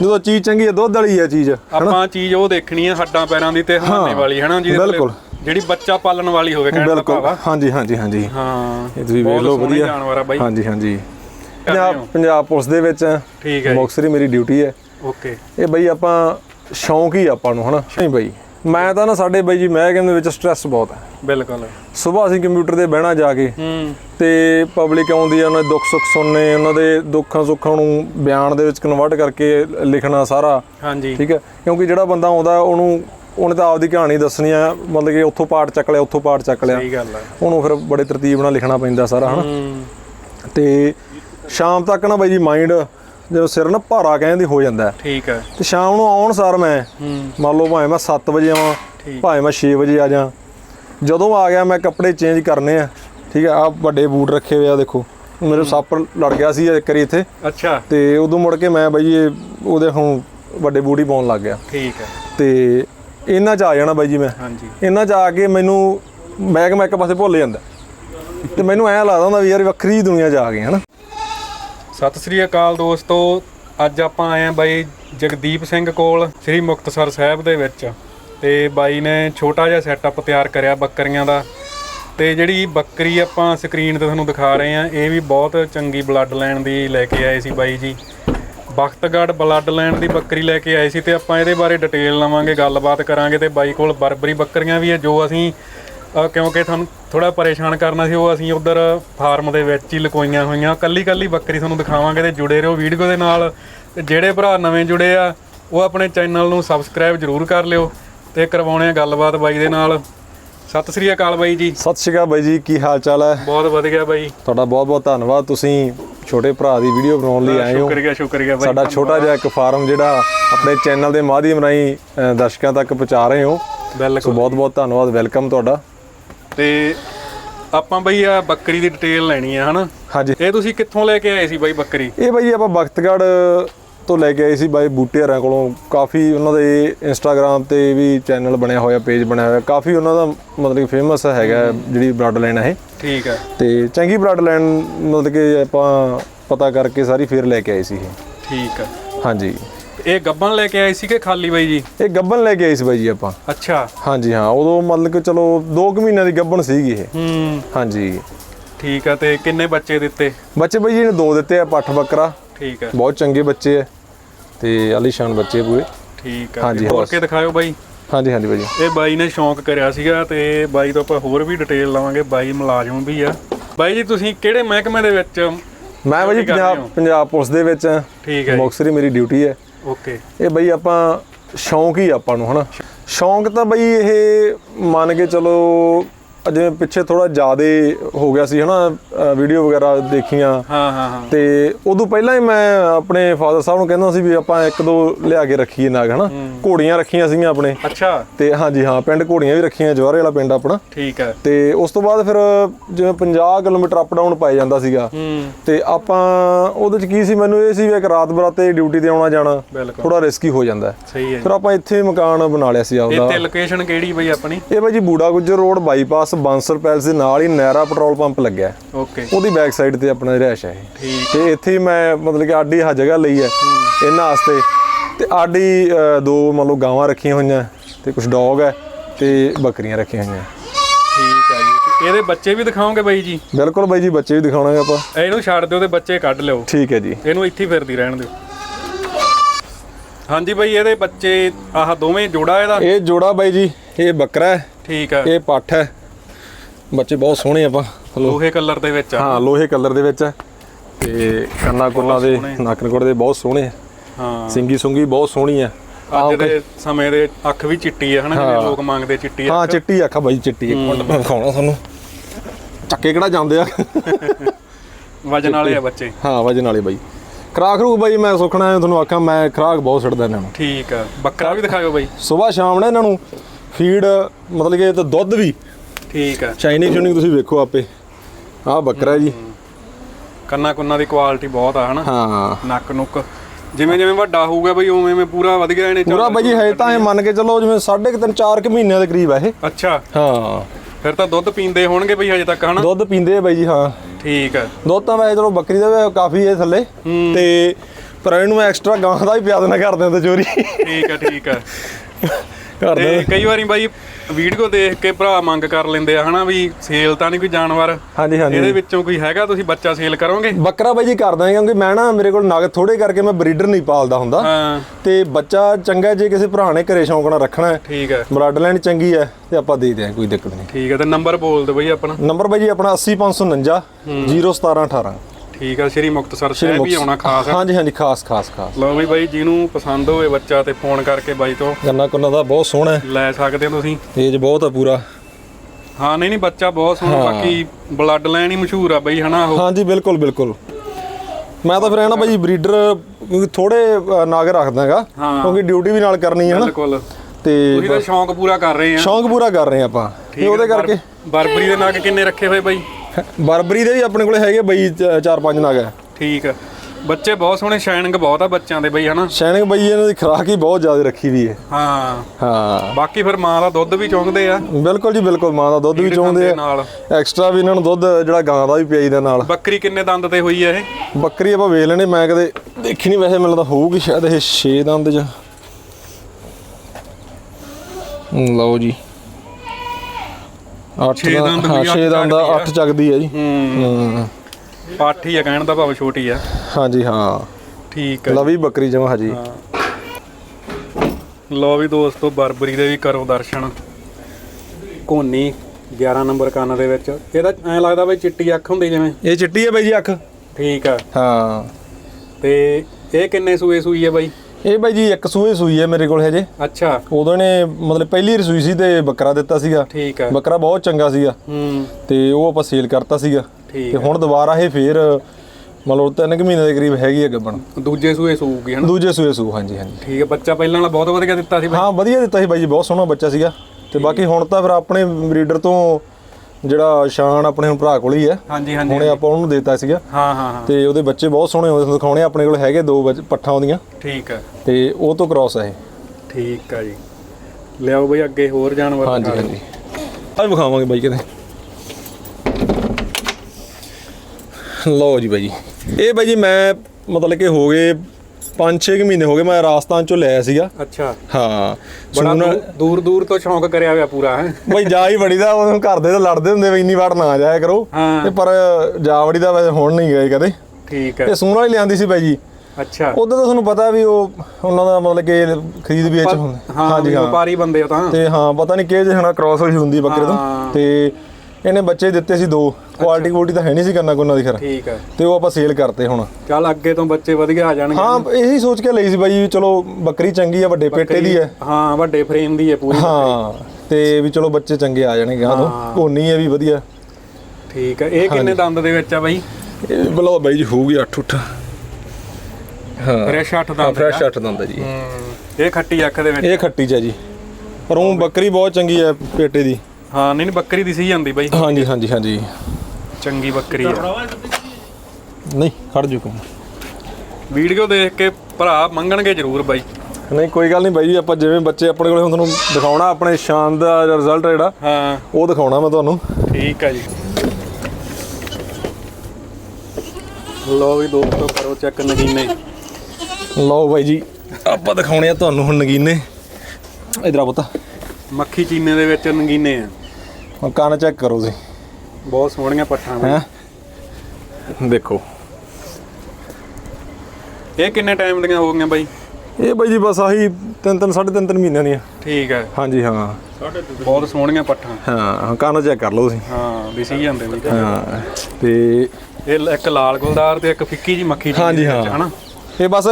ਜਦੋਂ ਚੀਜ਼ ਚੰਗੀ ਹੈ ਦੁੱਧ ਵਾਲੀ ਹੈ ਚੀਜ਼ ਆਪਾਂ ਚੀਜ਼ ਉਹ ਦੇਖਣੀ ਹੈ ਹੱਡਾਂ ਪੈਰਾਂ ਦੀ ਤੇ ਹਹਾਨੇ ਵਾਲੀ ਹਨਾ? ਜਿਹਦੇ ਕੋਲੇ- ਬਿਲਕੁਲ। ਜਿਹੜੀ ਬੱਚਾ ਪਾਲਣ ਵਾਲੀ ਹੋਵੇ ਕਹਿਣ ਦਾ ਭਾਵ ਹਾਂਜੀ ਹਾਂਜੀ ਹਾਂਜੀ। ਹਾਂ। ਇਹ ਤੁਸੀਂ ਵੇਖ ਲਓ ਵਧੀਆ। ਜਾਨਵਰ ਆ ਬਾਈ। ਹਾਂਜੀ ਹਾਂਜੀ। ਪੰਜਾਬ? ਪੰਜਾਬ ਪੁਲਿਸ ਦੇ ਵਿੱਚ ਠੀਕ ਹੈ ਜੀ। ਮੁਕਤਸਰੀ ਮੇਰੀ ਡਿਊਟੀ ਹੈ। ਓਕੇ। ਇਹ ਬਈ ਆਪਾਂ ਸ਼ੌਂਕ ਹੀ ਆਪਾਂ ਨੂੰ ਹਨਾ? ਨਹੀਂ ਬਈ। ਮੈਂ ਤਾਂ ਨਾ ਸਾਡੇ ਬਈ ਜੀ ਮਹਿਕਮੇ ਦੇ ਵਿੱਚ ਸਟ੍ਰੈਸ ਬਹੁਤ ਹੈ। ਬਿਲਕੁਲ। ਸਵੇਰ ਅਸੀਂ ਕੰਪਿਊਟਰ ਤੇ ਬਹਿਣਾ ਜਾ ਕੇ ਤੇ ਪਬਲਿਕ ਆਉਂਦੀ ਆ ਉਹਨਾਂ ਦੇ ਦੁੱਖ ਸੁੱਖ ਸੁਣਨੇ ਉਹਨਾਂ ਦੇ ਦੁੱਖਾਂ ਸੁੱਖਾਂ ਨੂੰ ਬਿਆਨ ਦੇ ਵਿੱਚ ਕਨਵਰਟ ਕਰਕੇ ਲਿਖਣਾ ਸਾਰਾ। ਹਾਂਜੀ। ਠੀਕ ਹੈ? ਕਿਉਂਕਿ ਜਿਹੜਾ ਬੰਦਾ ਆਉਂਦਾ ਉਹਨੂੰ ਉਹਨੇ ਤਾਂ ਆਪਦੀ ਕਹਾਣੀ ਦੱਸਣੀ ਆ ਮਤਲਬ ਕਿ ਉੱਥੋਂ ਪਾਠ ਚੱਕ ਲਿਆ ਉੱਥੋਂ ਪਾਠ ਚੱਕ ਲਿਆ। ਸਹੀ ਗੱਲ ਹੈ ਉਹਨੂੰ ਫਿਰ ਬੜੇ ਤਰਤੀਬ ਨਾਲ ਲਿਖਣਾ ਪੈਂਦਾ ਸਾਰਾ ਹਨਾ? ਤੇ ਸ਼ਾਮ ਤੱਕ ਨਾ ਬਾਈ ਜੀ ਮਾਈਂਡ ਜਦੋਂ ਸਿਰ ਨਾ ਭਾਰਾ ਕਹਿੰਦੀ ਹੋ ਜਾਂਦਾ ਹੈ। ਠੀਕ ਹੈ। ਤੇ ਸ਼ਾਮ ਨੂੰ ਆਉਣ ਸਾਰ ਮੈਂ ਹੂੰ। ਮੰਨ ਲਓ ਭਾਵੇਂ ਮੈਂ 7 ਵਜੇ ਆਵਾਂ ਭਾਵੇਂ ਮੈਂ 6 ਵਜੇ ਆ ਜਾ ਜਦੋਂ ਆ ਗਿਆ ਮੈਂ ਕੱਪੜੇ ਚੇਂਜ ਕਰਨੇ ਆ ਠੀਕ ਆ ਆ ਵੱਡੇ ਬੂਟ ਰੱਖੇ ਹੋਏ ਆ ਦੇਖੋ ਮੇਰੇ ਸੱਪ ਲੜ ਗਿਆ ਸੀ ਇੱਕ ਵਾਰੀ ਇੱਥੇ। ਅੱਛਾ। ਤੇ ਉਦੋਂ ਮੁੜ ਕੇ ਮੈਂ ਬਾਈ ਇਹ ਉਹਦੇ ਹੁਣ ਵੱਡੇ ਬੂਟ ਹੀ ਪਾਉਣ ਲੱਗ ਗਿਆ। ਠੀਕ ਹੈ। ਤੇ ਇਹਨਾਂ ਚ ਆ ਜਾਣਾ ਬਾਈ ਜੀ ਮੈਂ। ਹਾਂਜੀ। ਇਹਨਾਂ ਚ ਆ ਕੇ ਮੈਨੂੰ ਬੈਗ ਮੈਂ ਇੱਕ ਪਾਸੇ ਭੁੱਲ ਜਾਂਦਾ। ਤੇ ਮੈਨੂੰ ਐਂ ਲੱਗਦਾ ਹੁੰਦਾ ਵੀ ਯਾਰ ਵੱਖਰੀ ਦੁਨੀਆ ਚ ਆ ਗਏ ਹਨਾ। ਸਤਿ ਸ੍ਰੀ ਅਕਾਲ ਦੋਸਤੋ, ਅੱਜ ਆਪਾਂ ਆਏ ਆ ਬਾਈ ਜਗਦੀਪ ਸਿੰਘ ਕੋਲ, ਸ੍ਰੀ ਮੁਕਤਸਰ ਸਾਹਿਬ ਦੇ ਵਿੱਚ। ਤੇ ਬਾਈ ਨੇ ਛੋਟਾ ਜਿਹਾ ਸੈਟਅਪ ਤਿਆਰ ਕਰਿਆ ਬੱਕਰੀਆਂ ਦਾ। ਤੇ ਜਿਹੜੀ ਬੱਕਰੀ ਆਪਾਂ ਸਕਰੀਨ ਤੇ ਤੁਹਾਨੂੰ ਦਿਖਾ ਰਹੇ ਆ ਇਹ ਵੀ ਬਹੁਤ ਚੰਗੀ ਬਲੱਡ ਲਾਈਨ ਦੀ ਲੈ ਕੇ ਆਏ ਸੀ ਬਾਈ ਜੀ। ਬਖਤਗੜ ਬਲੱਡ ਲਾਈਨ ਦੀ ਬੱਕਰੀ ਲੈ ਕੇ ਆਏ ਸੀ ਤੇ ਆਪਾਂ ਇਹਦੇ ਬਾਰੇ ਡਿਟੇਲ ਲਵਾਂਗੇ, ਗੱਲਬਾਤ ਕਰਾਂਗੇ ਤੇ ਬਾਈ ਕੋਲ ਬਰਬਰੀ ਬੱਕਰੀਆਂ ਵੀ ਹੈ ਜੋ ਅਸੀਂ ਕਿਉਂਕਿ ਤੁਹਾਨੂੰ ਥੋੜਾ ਪਰੇਸ਼ਾਨ ਕਰਨਾ ਸੀ ਉਹ ਅਸੀਂ ਉਧਰ ਫਾਰਮ ਦੇ ਵਿੱਚ ਹੀ ਲਕੋਈਆਂ ਹੋਈਆਂ। ਕੱਲੀ ਕੱਲੀ ਬੱਕਰੀ ਤੁਹਾਨੂੰ ਦਿਖਾਵਾਂਗੇ ਤੇ ਜੁੜੇ ਰਹੋ ਵੀਡੀਓ ਦੇ ਨਾਲ। ਤੇ ਜਿਹੜੇ ਭਰਾ ਨਵੇਂ ਜੁੜੇ ਆ ਉਹ ਆਪਣੇ ਚੈਨਲ ਨੂੰ ਸਬਸਕ੍ਰਾਈਬ ਜਰੂਰ ਕਰ ਲਿਓ ਤੇ ਕਰਵਾਉਣੇ ਆ ਗੱਲਬਾਤ ਬਾਈ ਦੇ ਨਾਲ। ਸਤਿ ਸ੍ਰੀ ਅਕਾਲ ਬਾਈ ਜੀ। ਸਤਿ ਸ਼੍ਰੀ ਅਕਾਲ ਬਾਈ ਜੀ ਕੀ ਹਾਲ ਚਾਲ ਹੈ? ਬਹੁਤ ਵਧੀਆ ਬਾਈ। ਤੁਹਾਡਾ ਬਹੁਤ ਬਹੁਤ ਧੰਨਵਾਦ। ਤੁਸੀਂ ਛੋਟੇ ਭਰਾ ਦੀ ਵੀਡੀਓ ਬਣਾਉਣ ਲਈ ਆਏ ਹੋ। ਸ਼ੁਕਰੀਆ ਸ਼ੁਕਰੀਆ ਬਾਈ। ਸਾਡਾ ਛੋਟਾ ਜਿਹਾ ਇੱਕ ਫਾਰਮ ਜਿਹੜਾ ਆਪਣੇ ਚੈਨਲ ਦੇ ਮਾਧਿਅਮ ਰਾਹੀਂ ਦਰਸ਼ਕਾਂ ਤੱਕ ਪਹੁੰਚਾ ਰਹੇ ਹੋ। ਬਿਲਕੁਲ ਬਹੁਤ ਬਹੁਤ ਧੰਨਵਾਦ ਵੈਲਕਮ ਤੁਹਾਡਾ। ਤੇ ਆਪਾਂ ਬਈ ਆ ਬੱਕਰੀ ਦੀ ਡਿਟੇਲ ਲੈਣੀ ਆ ਹਨਾ? ਹਾਂਜੀ। ਇਹ ਤੁਸੀਂ ਕਿੱਥੋਂ ਲੈ ਕੇ ਆਏ ਸੀ ਬਾਈ ਬੱਕਰੀ? ਇਹ ਬਾਈ ਆਪਾਂ ਬਖਤਗੜ ਤੋਂ ਲੈ ਕੇ ਆਏ ਸੀ ਬਾਈ ਬੂਟੇ ਹਰਾਂ ਕੋਲੋਂ। ਕਾਫੀ ਉਹਨਾਂ ਦੇ ਇੰਸਟਾਗ੍ਰam ਤੇ ਵੀ ਚੈਨਲ ਬਣਿਆ ਹੋਇਆ ਪੇਜ ਬਣਿਆ ਹੋਇਆ। ਕਾਫੀ ਉਹਨਾਂ ਦਾ ਮਤਲਬ ਫੇਮਸ ਹੈਗਾ ਜਿਹੜੀ ਬਲੱਡ ਲਾਈਨ ਹੈ ਇਹ। ਠੀਕ ਹੈ ਤੇ ਚੰਗੀ ਬਲੱਡ ਲਾਈਨ ਮਤਲਬ ਕਿ ਆਪਾਂ ਪਤਾ ਕਰਕੇ ਸਾਰੀ ਫੇਰ ਲੈ ਕੇ ਆਏ ਸੀ ਇਹ। ਠੀਕ ਹੈ ਹਾਂਜੀ। ਇਹ ਗੱਬਨ ਲੈ ਕੇ ਆਏ ਸੀ ਕਿ ਖਾਲੀ ਬਾਈ ਜੀ? ਇਹ ਗੱਬਨ ਲੈ ਕੇ ਆਏ ਸੀ ਬਾਈ ਜੀ ਆਪਾਂ। ਅੱਛਾ। ਹਾਂਜੀ ਹਾਂ ਉਦੋਂ ਮਤਲਬ ਕਿ ਚਲੋ 2 ਮਹੀਨਿਆਂ ਦੀ ਗੱਬਨ ਸੀਗੀ ਇਹ। ਹੂੰ। ਹਾਂਜੀ। ਠੀਕ ਹੈ ਤੇ ਕਿੰਨੇ ਬੱਚੇ ਦਿੱਤੇ? ਬੱਚੇ ਬਾਈ ਜੀ ਨੇ ਦੋ ਦਿੱਤੇ ਆ ਪੱਠ ਬੱਕਰਾ। ਠੀਕ ਹੈ ਬਹੁਤ ਚੰਗੇ ਬੱਚੇ ਆ। ਤੇ ਆਲੀਸ਼ਾਨ ਬੱਚੇ ਪੂਰੇ। ਠੀਕ ਹੈ ਹਾਂਜੀ, ਹੋਰ। ਕੇ ਦਿਖਾਇਓ ਬਾਈ। ਹਾਂਜੀ ਹਾਂਜੀ ਬਾਈ ਇਹ ਬਾਈ ਨੇ ਸ਼ੌਂਕ ਕਰਿਆ ਸੀਗਾ ਤੇ ਬਾਈ ਤੋਂ ਆਪਾਂ ਹੋਰ ਵੀ ਡਿਟੇਲ ਲਵਾਂਗੇ। ਬਾਈ ਮੁਲਾਜ਼ਮ ਵੀ ਆ। ਬਾਈ ਜੀ ਤੁਸੀਂ ਕਿਹੜੇ ਮਹਿਕਮੇ ਦੇ ਵਿੱਚ ਮੈਂ ਬਾਈ ਪੰਜਾਬ ਪੁਲਿਸ ਦੇ ਵਿੱਚ ਆ। ਠੀਕ ਹੈ ਜੀ। ਮੁਕਤਸਰੀ ਮੇਰੀ ਡਿਊਟੀ ਹੈ ਓਕੇ ਇਹ ਬਈ ਆਪਾਂ ਸ਼ੌਂਕ ਹੀ ਆਪਾਂ ਨੂੰ, ਹਨਾ? ਸ਼ੌਂਕ ਤਾਂ ਬਈ ਇਹ ਮੰਨ ਕੇ ਚਲੋ ਜਿਵੇਂ ਪਿੱਛੇ ਥੋੜਾ ਜ਼ਿਆਦੇ ਹੋ ਗਿਆ ਸੀ ਹਨਾ ਵੀਡੀਓ ਵਗੈਰਾ ਦੇਖੀਆਂ। ਹਾਂ ਹਾਂ ਹਾਂ। ਤੇ ਉਦੋਂ ਪਹਿਲਾਂ ਹੀ ਮੈਂ ਆਪਣੇ ਫਾਦਰ ਸਾਹਿਬ ਨੂੰ ਕਹਿੰਦਾ ਸੀ ਵੀ ਆਪਾਂ ਇੱਕ ਦੋ ਲਿਆ ਕੇ ਰੱਖੀਏ ਨਾਗ ਹਨਾ। ਘੋੜੀਆਂ ਰੱਖੀਆਂ ਸੀਗੀਆਂ ਆਪਣੇ। ਅੱਛਾ। ਤੇ ਹਾਂਜੀ ਹਾਂ ਪਿੰਡ ਘੋੜੀਆਂ ਵੀ ਰੱਖੀਆਂ ਜਵਾਰੇ ਵਾਲਾ ਪਿੰਡ ਆਪਣਾ। ਠੀਕ ਹੈ। ਤੇ ਉਸ ਤੋਂ ਬਾਅਦ ਫਿਰ ਜਿਵੇਂ 50 ਕਿਲੋਮੀਟਰ ਅਪ ਡਾਊਨ ਪਾਇਆ ਜਾਂਦਾ ਸੀਗਾ। ਤੇ ਆਪਾਂ ਉਹਦੇ ਚ ਕੀ ਸੀ ਮੈਨੂੰ ਇਹ ਸੀ ਵੀ ਇੱਕ ਰਾਤ ਬਰਾਤੇ ਡਿਊਟੀ ਤੇ ਆਉਣਾ ਜਾਣਾ ਥੋੜਾ ਰਿਸਕੀ ਹੋ ਜਾਂਦਾ। ਸਹੀ ਹੈ ਫਿਰ ਆਪਾਂ ਇੱਥੇ ਮਕਾਨ ਬਣਾ ਲਿਆ ਸੀ ਇਹ ਆਪਦਾ। ਤੇ ਲੋਕੇਸ਼ਨ ਕਿਹੜੀ ਬਈ ਆਪਣੀ? ਇਹ ਬਾਈ ਜੀ Budha Gujjar road bypass Bansar palace ਦੇ ਨਾਲ ਹੀ ਨੈਰਾ ਪੈਟਰੋਲ ਪੰਪ ਲੱਗਿਆ। ਓਕੇ ਉਹਦੀ ਬੈਕ ਸਾਈਡ ਤੇ ਆਪਣਾ ਰਿਹਾਇਸ਼ ਹੈ ਤੇ ਇੱਥੇ ਮੈਂ ਮਤਲਬ ਕਿ ਆਡੀ ਹਾ ਜਗ੍ਹਾ ਲਈ ਹੈ ਇਹਨਾਂ ਵਾਸਤੇ। ਤੇ ਆਡੀ ਦੋ ਮੰਨ ਲਓ ਗਾਵਾਂ ਰੱਖੀਆਂ ਹੋਈਆਂ ਤੇ ਕੁਝ ਡੌਗ ਹੈ ਤੇ ਬੱਕਰੀਆਂ ਰੱਖੀਆਂ ਹੋਈਆਂ। ਠੀਕ ਹੈ ਜੀ। ਇਹਦੇ ਬੱਚੇ ਵੀ ਦਿਖਾਓਗੇ ਬਾਈ ਜੀ? ਬਿਲਕੁਲ ਬਾਈ ਜੀ ਬੱਚੇ ਵੀ ਦਿਖਾਉਣਾਗੇ ਆਪਾਂ। ਇਹਨੂੰ ਛੱਡ ਦਿਓ ਤੇ ਬੱਚੇ ਕੱਢ ਲਿਓ। ਠੀਕ ਹੈ ਜੀ। ਇਹਨੂੰ ਇੱਥੇ ਫਿਰਦੀ ਰਹਿਣ ਦਿਓ। ਹਾਂਜੀ ਬਾਈ ਇਹਦੇ ਬੱਚੇ ਆਹ ਦੋਵੇਂ ਜੋੜਾ ਇਹਦਾ? ਇਹ ਜੋੜਾ ਬਾਈ ਜੀ ਇਹ ਬੱਕਰਾ ਹੈ। ਠੀਕ ਹੈ ਇਹ ਪੱਠ ਹੈ। ਬੱਚੇ ਬਹੁਤ ਸੋਹਣੇ ਆਪਾਂ ਲੋਹੇ ਕਲਰ ਦੇ ਵਿੱਚ ਆ। ਹਾਂ ਲੋਹੇ ਕਲਰ ਦੇ ਵਿੱਚ ਹੈ ਤੇ ਕੰਨਾ ਕੁੰਨਾ ਦੇ ਸੋਹਣੇ। ਨੱਕ ਨਕੜ ਦੇ ਬਹੁਤ ਸੋਹਣੇ ਆ। ਹਾਂ। ਸਿੰਗੀ ਸੁੰਗੀ ਬਹੁਤ ਸੋਹਣੀ ਆ। ਅੱਜ ਦੇ ਸਮੇਂ ਦੇ ਅੱਖ ਵੀ ਚਿੱਟੀ ਆ ਹਨਾ ਜਿਵੇਂ ਲੋਕ ਮੰਗਦੇ ਚਿੱਟੀ ਹਾਂ ਅੱਖ। ਚਿੱਟੀ ਅੱਖਾਂ ਬਾਈ ਚਿੱਟੀ ਇੱਕ ਮਿੰਟ ਦਿਖਾਉਣਾ ਤੁਹਾਨੂੰ। ਚੱਕੇ ਕਿਹੜਾ ਜਾਂਦੇ ਆ? ਵਜਨ ਵਾਲੇ ਆ ਬੱਚੇ। ਹਾਂ ਵਜਨ ਵਾਲੇ ਬਾਈ। ਖਰਾਕ ਰੂ ਬਾਈ ਮੈਂ ਸੁਖਣਾ ਤੁਹਾਨੂੰ ਆਖਾਂ ਮੈਂ ਖਰਾਕ ਬਹੁਤ ਛੱਡਦਾ ਇਹਨਾਂ ਨੂੰ। ਠੀਕ ਆ। ਬੱਕਰਾ ਵੀ ਦਿਖਾਇਓ ਬਾਈ। ਸਵੇਰ ਸ਼ਾਮ ਨੇ ਇਹਨਾਂ ਨੂੰ ਫੀਡ ਮਤਲਬ ਕਿ ਤੇ ਦੁੱਧ ਵੀ। ਠੀਕ ਆ ਚਾਈਨੀਜ਼ ਚੁਣੀ ਤੁਸੀਂ ਵੇਖੋ ਆਪੇ। ਆਹ ਬੱਕਰਾ ਜੀ। ਕੰਨਾ ਕੁੰਨਾ ਦੀ ਕੁਆਲਿਟੀ ਬਹੁਤ ਆ ਹਨਾ? ਹਾਂ। ਨੱਕ ਨੁੱਕ ਜਿਵੇਂ ਜਿਵੇਂ ਵੱਡਾ ਹੋਊਗਾ ਬਈ ਉਵੇਂ ਉਵੇਂ ਪੂਰਾ ਵਧ ਗਿਆ ਇਹਨੇ ਪੂਰਾ ਬਾਈ ਹੈ ਤਾਂ ਇਹ ਮੰਨ ਕੇ ਚੱਲੋ ਜਿਵੇਂ 3.5 4 ਕੁ ਮਹੀਨਿਆਂ ਦੇ ਕਰੀਬ ਆ ਇਹ। ਅੱਛਾ। ਹਾਂ। ਫਿਰ ਤਾਂ ਦੁੱਧ ਪੀਂਦੇ ਹੋਣਗੇ ਬਈ ਹਜੇ ਤੱਕ ਹਨਾ? ਦੁੱਧ ਪੀਂਦੇ ਆ ਬਾਈ ਜੀ ਹਾਂ। ਠੀਕ ਆ ਦੁੱਧ ਤਾਂ ਵੈਸੇ ਚਲੋ ਬੱਕਰੀ ਦਾ ਕਾਫੀ ਹੈ ਥੱਲੇ। ਤੇ ਪਰ ਇਹਨੂੰ ਐਕਸਟਰਾ ਗਾਂ ਦਾ ਵੀ ਪਿਆ ਦੇਣਾ ਕਰਦੇ ਤੇ ਚੋਰੀ। ਠੀਕ ਆ ਠੀਕ ਤੇ ਕਈ ਵਾਰੀ ਬਾਈ ਵੀਡੀਓ ਦੇਖ ਕੇ ਭਰਾ ਮੰਗ ਕਰ ਲੈਂਦੇ ਆ ਹਨਾ ਵੀ ਸੇਲ ਤਾਂ ਨਹੀਂ ਕੋਈ ਜਾਨਵਰ। ਹਾਂਜੀ ਇਹਦੇ ਹਾਂਜੀ ਵਿੱਚੋਂ ਕੋਈ ਹੈਗਾ ਤੁਸੀਂ ਬੱਚਾ ਸੇਲ ਕਰੋਗੇ? ਬੱਕਰਾ ਬਾਈ ਜੀ ਕਰਦਾ ਹਾਂ ਕਿਉਂਕਿ ਮੈਂ ਨਾ ਮੇਰੇ ਕੋਲ ਨਗ ਥੋੜੇ ਕਰਕੇ ਮੈਂ ਬਰੀਡਰ ਨਹੀਂ ਪਾਲਦਾ ਹੁੰਦਾ। ਹਾਂ। ਤੇ ਬੱਚਾ ਚੰਗਾ ਜੇ ਕਿਸੇ ਭਰਾ ਨੇ ਘਰੇ ਸ਼ੌਂਕ ਨਾਲ ਰੱਖਣਾ ਹੈ ਠੀਕ ਹੈ। ਬਲੱਡ ਲਾਈਨ ਚੰਗੀ ਹੈ ਤੇ ਆਪਾਂ ਦੇ ਦਿਆਂ ਕੋਈ ਦਿੱਕਤ ਨਹੀਂ। ਠੀਕ ਹੈ ਤੇ ਨੰਬਰ ਬੋਲ ਦਿਓ ਬਈ ਆਪਣਾ। ਨੰਬਰ ਬਾਈ ਜੀ ਆਪਣਾ 80549 01718 ਠੀਕ ਆ ਸ਼੍ਰੀ ਮੁਕਤਸਰ ਸਾਹਿਬ ਵੀ ਆਉਣਾ ਖਾਸ ਆ। ਹਾਂਜੀ ਹਾਂਜੀ ਖਾਸ ਖਾਸ ਖਾਸ। ਲਓ ਵੀ ਬਾਈ ਜਿਹਨੂੰ ਪਸੰਦ ਹੋਵੇ ਬੱਚਾ ਤੇ ਫੋਨ ਕਰਕੇ ਬਾਈ ਤੋਂ। ਗੰਨਾ ਕੁੰਨਾ ਦਾ ਬਹੁਤ ਸੋਹਣਾ ਹੈ। ਲੈ ਸਕਦੇ ਹੋ ਤੁਸੀਂ। ਤੇਜ ਬਹੁਤ ਆ ਪੂਰਾ। ਹਾਂ ਨਹੀਂ ਨਹੀਂ ਬੱਚਾ ਬਹੁਤ ਸੋਹਣਾ ਬਾਕੀ ਬਲੱਡ ਲਾਈਨ ਹੀ ਮਸ਼ਹੂਰ ਆ ਬਈ ਹਨਾ ਉਹ? ਹਾਂਜੀ ਬਿਲਕੁਲ ਬਿਲਕੁਲ। ਮੈਂ ਤਾਂ ਫਿਰ ਇਹਨਾਂ ਭਾਜੀ ਬਰੀਡਰ ਕਿਉਂਕਿ ਥੋੜੇ ਨਾਗ ਰੱਖਦਾ ਹੈਗਾ ਹਾਂ। ਕਿਉਂਕਿ ਡਿਊਟੀ ਵੀ ਨਾਲ ਕਰਨੀ ਹੈ ਨਾ। ਬਿਲਕੁਲ। ਤੇ ਤੁਸੀਂ ਤਾਂ ਸ਼ੌਂਕ ਪੂਰਾ ਕਰ ਰਹੇ ਆ। ਸ਼ੌਂਕ ਪੂਰਾ ਕਰ ਰਹੇ ਆਪਾਂ। ਤੇ ਉਹਦੇ ਕਰਕੇ ਬਰਬਰੀ ਦੇ ਨਗ ਕਿੰਨੇ ਰੱਖੇ ਹੋਏ ਬਾਈ? ਬਰਬਰੀ ਦੇ ਵੀ ਆਪਣੇ ਕੋਲੇ ਹੈਗੇ ਬਈ ਚਾਰ ਪੰਜ ਨਾਗ ਹੈ। ਠੀਕ ਆ ਬੱਚੇ ਬਹੁਤ ਸੋਹਣੇ ਸ਼ਾਈਨਿੰਗ ਬਹੁਤ ਆ ਬੱਚਿਆਂ ਦੇ ਬਈ ਹਨਾ? ਸ਼ੈਨਿੰਗ ਬਈ ਇਹਨਾਂ ਦੀ ਖੁਰਾਕ ਹੀ ਬਹੁਤ ਜ਼ਿਆਦਾ ਰੱਖੀ ਵੀ ਹੈ। ਹਾਂ। ਹਾਂ। ਬਾਕੀ ਫਿਰ ਮਾਂ ਦਾ ਦੁੱਧ ਵੀ ਚੁੰਗਦੇ ਆ। ਬਿਲਕੁਲ ਜੀ ਬਿਲਕੁਲ ਮਾਂ ਦਾ ਦੁੱਧ ਵੀ ਚੋਂਦੇ ਦੇ ਆ। ਨਾਲ। ਐਕਸਟਰਾ ਵੀ ਇਹਨਾਂ ਨੂੰ ਦੁੱਧ ਜਿਹੜਾ ਗਾਂ ਦਾ ਵੀ ਪਿਆਈਦਾ ਨਾਲ। ਬੱਕਰੀ ਕਿੰਨੇ ਦੰਦ ਤੇ ਹੋਈ ਆ ਇਹ? ਬੱਕਰੀ ਆਪਾਂ ਵੇਖ ਲੈਣੇ ਮੈਂ ਕਦੇ ਦੇਖੀ ਨਹੀਂ ਵੈਸੇ ਮੈਨੂੰ ਤਾਂ ਹੋਊਗੀ ਸ਼ਾਇਦ ਇਹ 6 ਦੰਦ ਹਮ, ਲਓ ਜੀ। 8 ਛੇ ਦੰਦ ਹਾਂ ਹੋਈ, 6 ਅੱਠ ਦੰਦ ਦਾ ਚੱਕਦੀ ਆ। 8 ਚੱਕਦੀ ਹੈ ਜੀ। ਹੂੰ। ਪਾਠ ਹੀ ਆ ਕਹਿਣ ਦਾ ਭਾਵ ਛੋਟੀ ਆ। ਹਾਂਜੀ ਹਾਂ। ਠੀਕ ਆ ਲਵੀ ਬੱਕਰੀ ਜਮਾ ਹਜੀ। ਲੋ ਵੀ ਦੋਸਤੋ ਬਰਬਰੀ ਦੇ ਵੀ ਕਰੋ ਦਰਸ਼ਨ। ਕੋਨੀ 11 ਨੰਬਰ ਕੰਨ ਦੇ ਵਿੱਚ। ਇਹਦਾ ਐ ਲੱਗਦਾ ਬਈ ਚਿੱਟੀ ਅੱਖ ਹੁੰਦੀ ਜਿਵੇਂ। ਇਹ ਚਿੱਟੀ ਹੈ ਬਾਈ ਜੀ ਅੱਖ? ਠੀਕ ਆ। ਹਾਂ। ਤੇ ਇਹ ਕਿੰਨੇ ਸੂਏ ਸੂਈ ਹੈ ਬਾਈ? ਇਹ ਬਾਈ ਜੀ ਇੱਕ ਸੂਏ ਸੂਈ ਹੈ ਮੇਰੇ ਕੋਲ ਹਜੇ। ਅੱਛਾ। ਉਦੋਂ ਨੇ ਮਤਲਬ ਪਹਿਲੀ ਰਸੂਈ ਸੀ ਤੇ ਬੱਕਰਾ ਦਿੱਤਾ ਸੀਗਾ। ਠੀਕ ਆ। ਬੱਕਰਾ ਬਹੁਤ ਚੰਗਾ ਸੀਗਾ। ਹੂੰ। ਤੇ ਉਹ ਆਪਾਂ ਸੇਲ ਕਰਤਾ ਸੀਗਾ। ਤੇ ਹੁਣ ਦੁਬਾਰਾ ਇਹ ਫੇਰ ਮਤਲਬ ਤਿੰਨ ਕੁ ਮਹੀਨੇ ਦੇ ਕਰੀਬ ਹੈਗੀ ਹੈ ਗੱਬਣ। ਦੂਜੇ ਸੂਏ ਸੂਗੀ ਹਨਾ? ਦੂਜੇ ਸੂਏ ਸੂ ਹਾਂਜੀ ਹਾਂਜੀ। ਠੀਕ ਆ ਬੱਚਾ ਪਹਿਲਾਂ ਵਾਲਾ ਬਹੁਤ ਵਧੀਆ ਦਿੱਤਾ ਸੀ ਬਾਈ। ਹਾਂ ਵਧੀਆ ਦਿੱਤਾ ਸੀ ਬਾਈ ਜੀ ਬਹੁਤ ਸੋਹਣਾ ਬੱਚਾ ਸੀਗਾ। ਤੇ ਬਾਕੀ ਹੁਣ ਤਾਂ ਫਿਰ ਆਪਣੇ ਬਰੀਡਰ ਤੋਂ ਜਿਹੜਾ ਸ਼ਾਨ ਆਪਣੇ ਹੁਣ ਭਰਾ ਕੋਲ ਹੀ ਹੈ। ਹਾਂਜੀ ਹਾਂਜੀ ਹੁਣੇ ਆਪਾਂ ਉਹਨੂੰ ਦਿੱਤਾ ਸੀਗਾ। ਹਾਂ ਹਾਂ ਹਾਂ। ਤੇ ਉਹਦੇ ਬੱਚੇ ਬਹੁਤ ਸੋਹਣੇ ਤੁਹਾਨੂੰ ਦਿਖਾਉਣੇ ਆਪਣੇ ਕੋਲ ਹੈਗੇ ਦੋ ਬੱਚ- ਪੱਠਾਂ ਉਹਦੀਆਂ। ਠੀਕ ਆ। ਤੇ ਉਹ ਤੋਂ ਕ੍ਰਾਸ ਹੈ ਇਹ। ਠੀਕ ਆ ਜੀ। ਲਿਆਓ ਬਈ ਅੱਗੇ ਹੋਰ ਜਾਨਵਰ ਹਾਂਜੀ। ਹਾਂਜੀ। ਆਹ ਵਿਖਾਵਾਂਗੇ ਬਾਈ ਕਿਤੇ। ਲਓ ਜੀ ਬਾਈ। ਜੀ ਇਹ ਬਾਈ ਜੀ ਮੈਂ ਮਤਲਬ ਕਿ ਹੋ ਗਏ 5-6 ਮਹੀਨੇ ਹੋ ਗਏ ਮੈਂ ਰਾਜਸਥਾਨ ਚੋਂ ਲਿਆ ਸੀਗਾ। ਅੱਛਾ। ਹਾਂ ਬੜਾ ਦੂਰ ਦੂਰ ਤੋਂ ਸ਼ੌਂਕ ਕਰਿਆ ਹੋਇਆ ਪੂਰਾ ਹੈ। ਬਾਈ ਜਾ ਹੀ ਵੜੀ ਦਾ ਉਹਨੂੰ ਘਰ ਦੇ ਤਾਂ ਲੜਦੇ ਹੁੰਦੇ ਵੀ ਇੰਨੀ ਵਾਰ ਨਾ ਜਾਇਆ ਕਰੋ। ਤੇ ਪਰ ਜਾ ਵੜੀ ਦਾ ਵੈਸੇ ਹੁਣ ਨਹੀਂ ਗਏ ਕਦੇ। ਠੀਕ ਹੈ। ਇਹ ਸੂਣ ਵਾਲੀ ਲਿਆਂਦੀ ਸੀ ਬਾਈ ਜੀ। ਅੱਛਾ। ਉਦੋਂ ਤਾਂ ਤੁਹਾਨੂੰ ਪਤਾ ਵੀ ਉਹ ਉਹਨਾਂ ਦਾ ਮਤਲਬ ਕਿ ਖਰੀਦ ਵੇਚ ਹੁੰਦਾ। ਹਾਂ ਹਾਂ। ਵਪਾਰੀ ਬੰਦੇ ਤਾਂ। ਤੇ ਹਾਂ ਪਤਾ ਨਹੀਂ ਕਿਹਦੇ ਹਣਾ ਕ੍ਰਾਸ ਹੋਈ ਹੁੰਦੀ ਬੱਕਰੇ ਤੋਂ। ਤੇ ਇਹਨੇ ਬੱਚੇ ਦਿੱਤੇ ਸੀ ਦੋ। ਕੁਆਲਿਟੀ ਕੁਆਲਿਟੀ ਤਾਂ ਹੈ ਨਹੀਂ ਸੀ ਕਰਨਾ ਕੋਨਾ ਦੀ ਖਰ। ਠੀਕ ਹੈ ਤੇ ਉਹ ਆਪਾਂ ਸੇਲ ਕਰਤੇ ਹੁਣ। ਚੱਲ ਅੱਗੇ ਤੋਂ ਬੱਚੇ ਵਧੀਆ ਆ ਜਾਣਗੇ ਹਾਂ ਇਹੀ ਸੋਚ ਕੇ ਲਈ ਸੀ ਬਾਈ ਚਲੋ ਬੱਕਰੀ ਚੰਗੀ ਆ ਵੱਡੇ ਪੇਟੇ ਦੀ ਹੈ ਹਾਂ ਵੱਡੇ ਫਰੇਮ ਦੀ ਹੈ ਪੂਰੀ ਹਾਂ ਤੇ ਵੀ ਚਲੋ ਬੱਚੇ ਚੰਗੇ ਆ ਜਾਣਗੇ ਹਾਂ ਤੋਂ ਕੋਨੀ ਹੈ ਵੀ ਵਧੀਆ। ਠੀਕ ਹੈ ਇਹ ਕਿੰਨੇ ਦੰਦ ਦੇ ਵਿੱਚ ਆ ਬਾਈ? ਇਹ ਬਲੋ ਬਾਈ ਜੀ ਹੋਊਗੀ 8 ਉੱਠ। ਹਾਂ। ਫਰੈਸ਼ 8 ਦੰਦ ਫਰੈਸ਼ 8 ਦੰਦ ਜੀ। ਇਹ ਖੱਟੀ ਅੱਖ ਦੇ ਵਿੱਚ ਇਹ ਖੱਟੀ ਚ ਹੈ ਜੀ। ਪਰ ਉਹ ਬੱਕਰੀ ਬਹੁਤ ਚੰਗੀ ਹੈ ਪੇਟੇ ਦੀ। ਹਾਂ ਨਹੀਂ ਨਹੀਂ ਬੱਕਰੀ ਦੀ ਸੀ ਜਾਂਦੀ ਬਾਈ। ਹਾਂਜੀ ਹਾਂਜੀ ਹਾਂਜੀ। ਚੰਗੀ ਬੱਕਰੀ ਆ। ਨਹੀਂ ਖੜ ਜੂ ਕੋਈ ਵੀਡੀਓ ਦੇਖ ਕੇ ਭਰਾ ਮੰਗਣਗੇ ਜ਼ਰੂਰ ਬਾਈ। ਨਹੀਂ ਕੋਈ ਗੱਲ ਨਹੀਂ ਬਾਈ ਜੀ ਆਪਾਂ ਜਿਵੇਂ ਬੱਚੇ ਆਪਣੇ ਕੋਲੇ ਹੁਣ ਤੁਹਾਨੂੰ ਦਿਖਾਉਣਾ ਆਪਣੇ ਸ਼ਾਨ ਦਾ ਰਿਜ਼ਲਟ ਜਿਹੜਾ। ਹਾਂ। ਉਹ ਦਿਖਾਉਣਾ ਮੈਂ ਤੁਹਾਨੂੰ। ਠੀਕ ਹੈ ਜੀ। ਲੋ ਵੀ ਦੋਸਤੋ ਕਰੋ ਚੈੱਕ ਨਗੀਨੇ। ਲਓ ਬਾਈ ਜੀ ਆਪਾਂ ਦਿਖਾਉਣੇ ਆ ਤੁਹਾਨੂੰ ਹੁਣ ਨਗੀਨੇ। ਇਧਰ ਆ ਪੁੱਤ। ਮੱਖੀ ਚੀਨੇ ਦੇ ਵਿੱਚ ਨਗੀਨੇ ਆ। ਹੁਣ ਕੰਨ ਚੈੱਕ ਕਰੋ ਤੁਸੀਂ। ਬਹੁਤ ਸੋਹਣੀਆਂ ਪੱਠਾਂ ਹੈ? ਦੇਖੋ। ਇਹ ਕਿੰਨੇ ਟਾਈਮ ਦੀਆਂ ਹੋ ਗਈਆਂ ਬਾਈ? ਇਹ ਬਾਈ ਜੀ ਬਸ ਆਹੀ ਤਿੰਨ ਤਿੰਨ ਸਾਢੇ ਤਿੰਨ ਤਿੰਨ ਮਹੀਨਿਆਂ ਦੀਆਂ। ਠੀਕ ਹੈ। ਹਾਂਜੀ ਹਾਂ। ਬਹੁਤ ਸੋਹਣੀਆਂ ਪੱਠਾਂ। ਹਾਂ ਕੰਨ ਚੈੱਕ ਕਰ ਲਓ ਤੁਸੀਂ। ਹਾਂ ਦਿਸੀ ਜਾਂਦੇ ਬਈ ਹਾਂ ਤੇ ਇਹ ਇੱਕ ਲਾਲ ਗੁਲਦਾਰ ਤੇ ਇੱਕ ਫਿੱਕੀ ਜੀ ਮੱਖੀ ਜੀ ਹਾਂਜੀ ਹਾਂ। ਹਨਾ? ਇਹ ਬਸ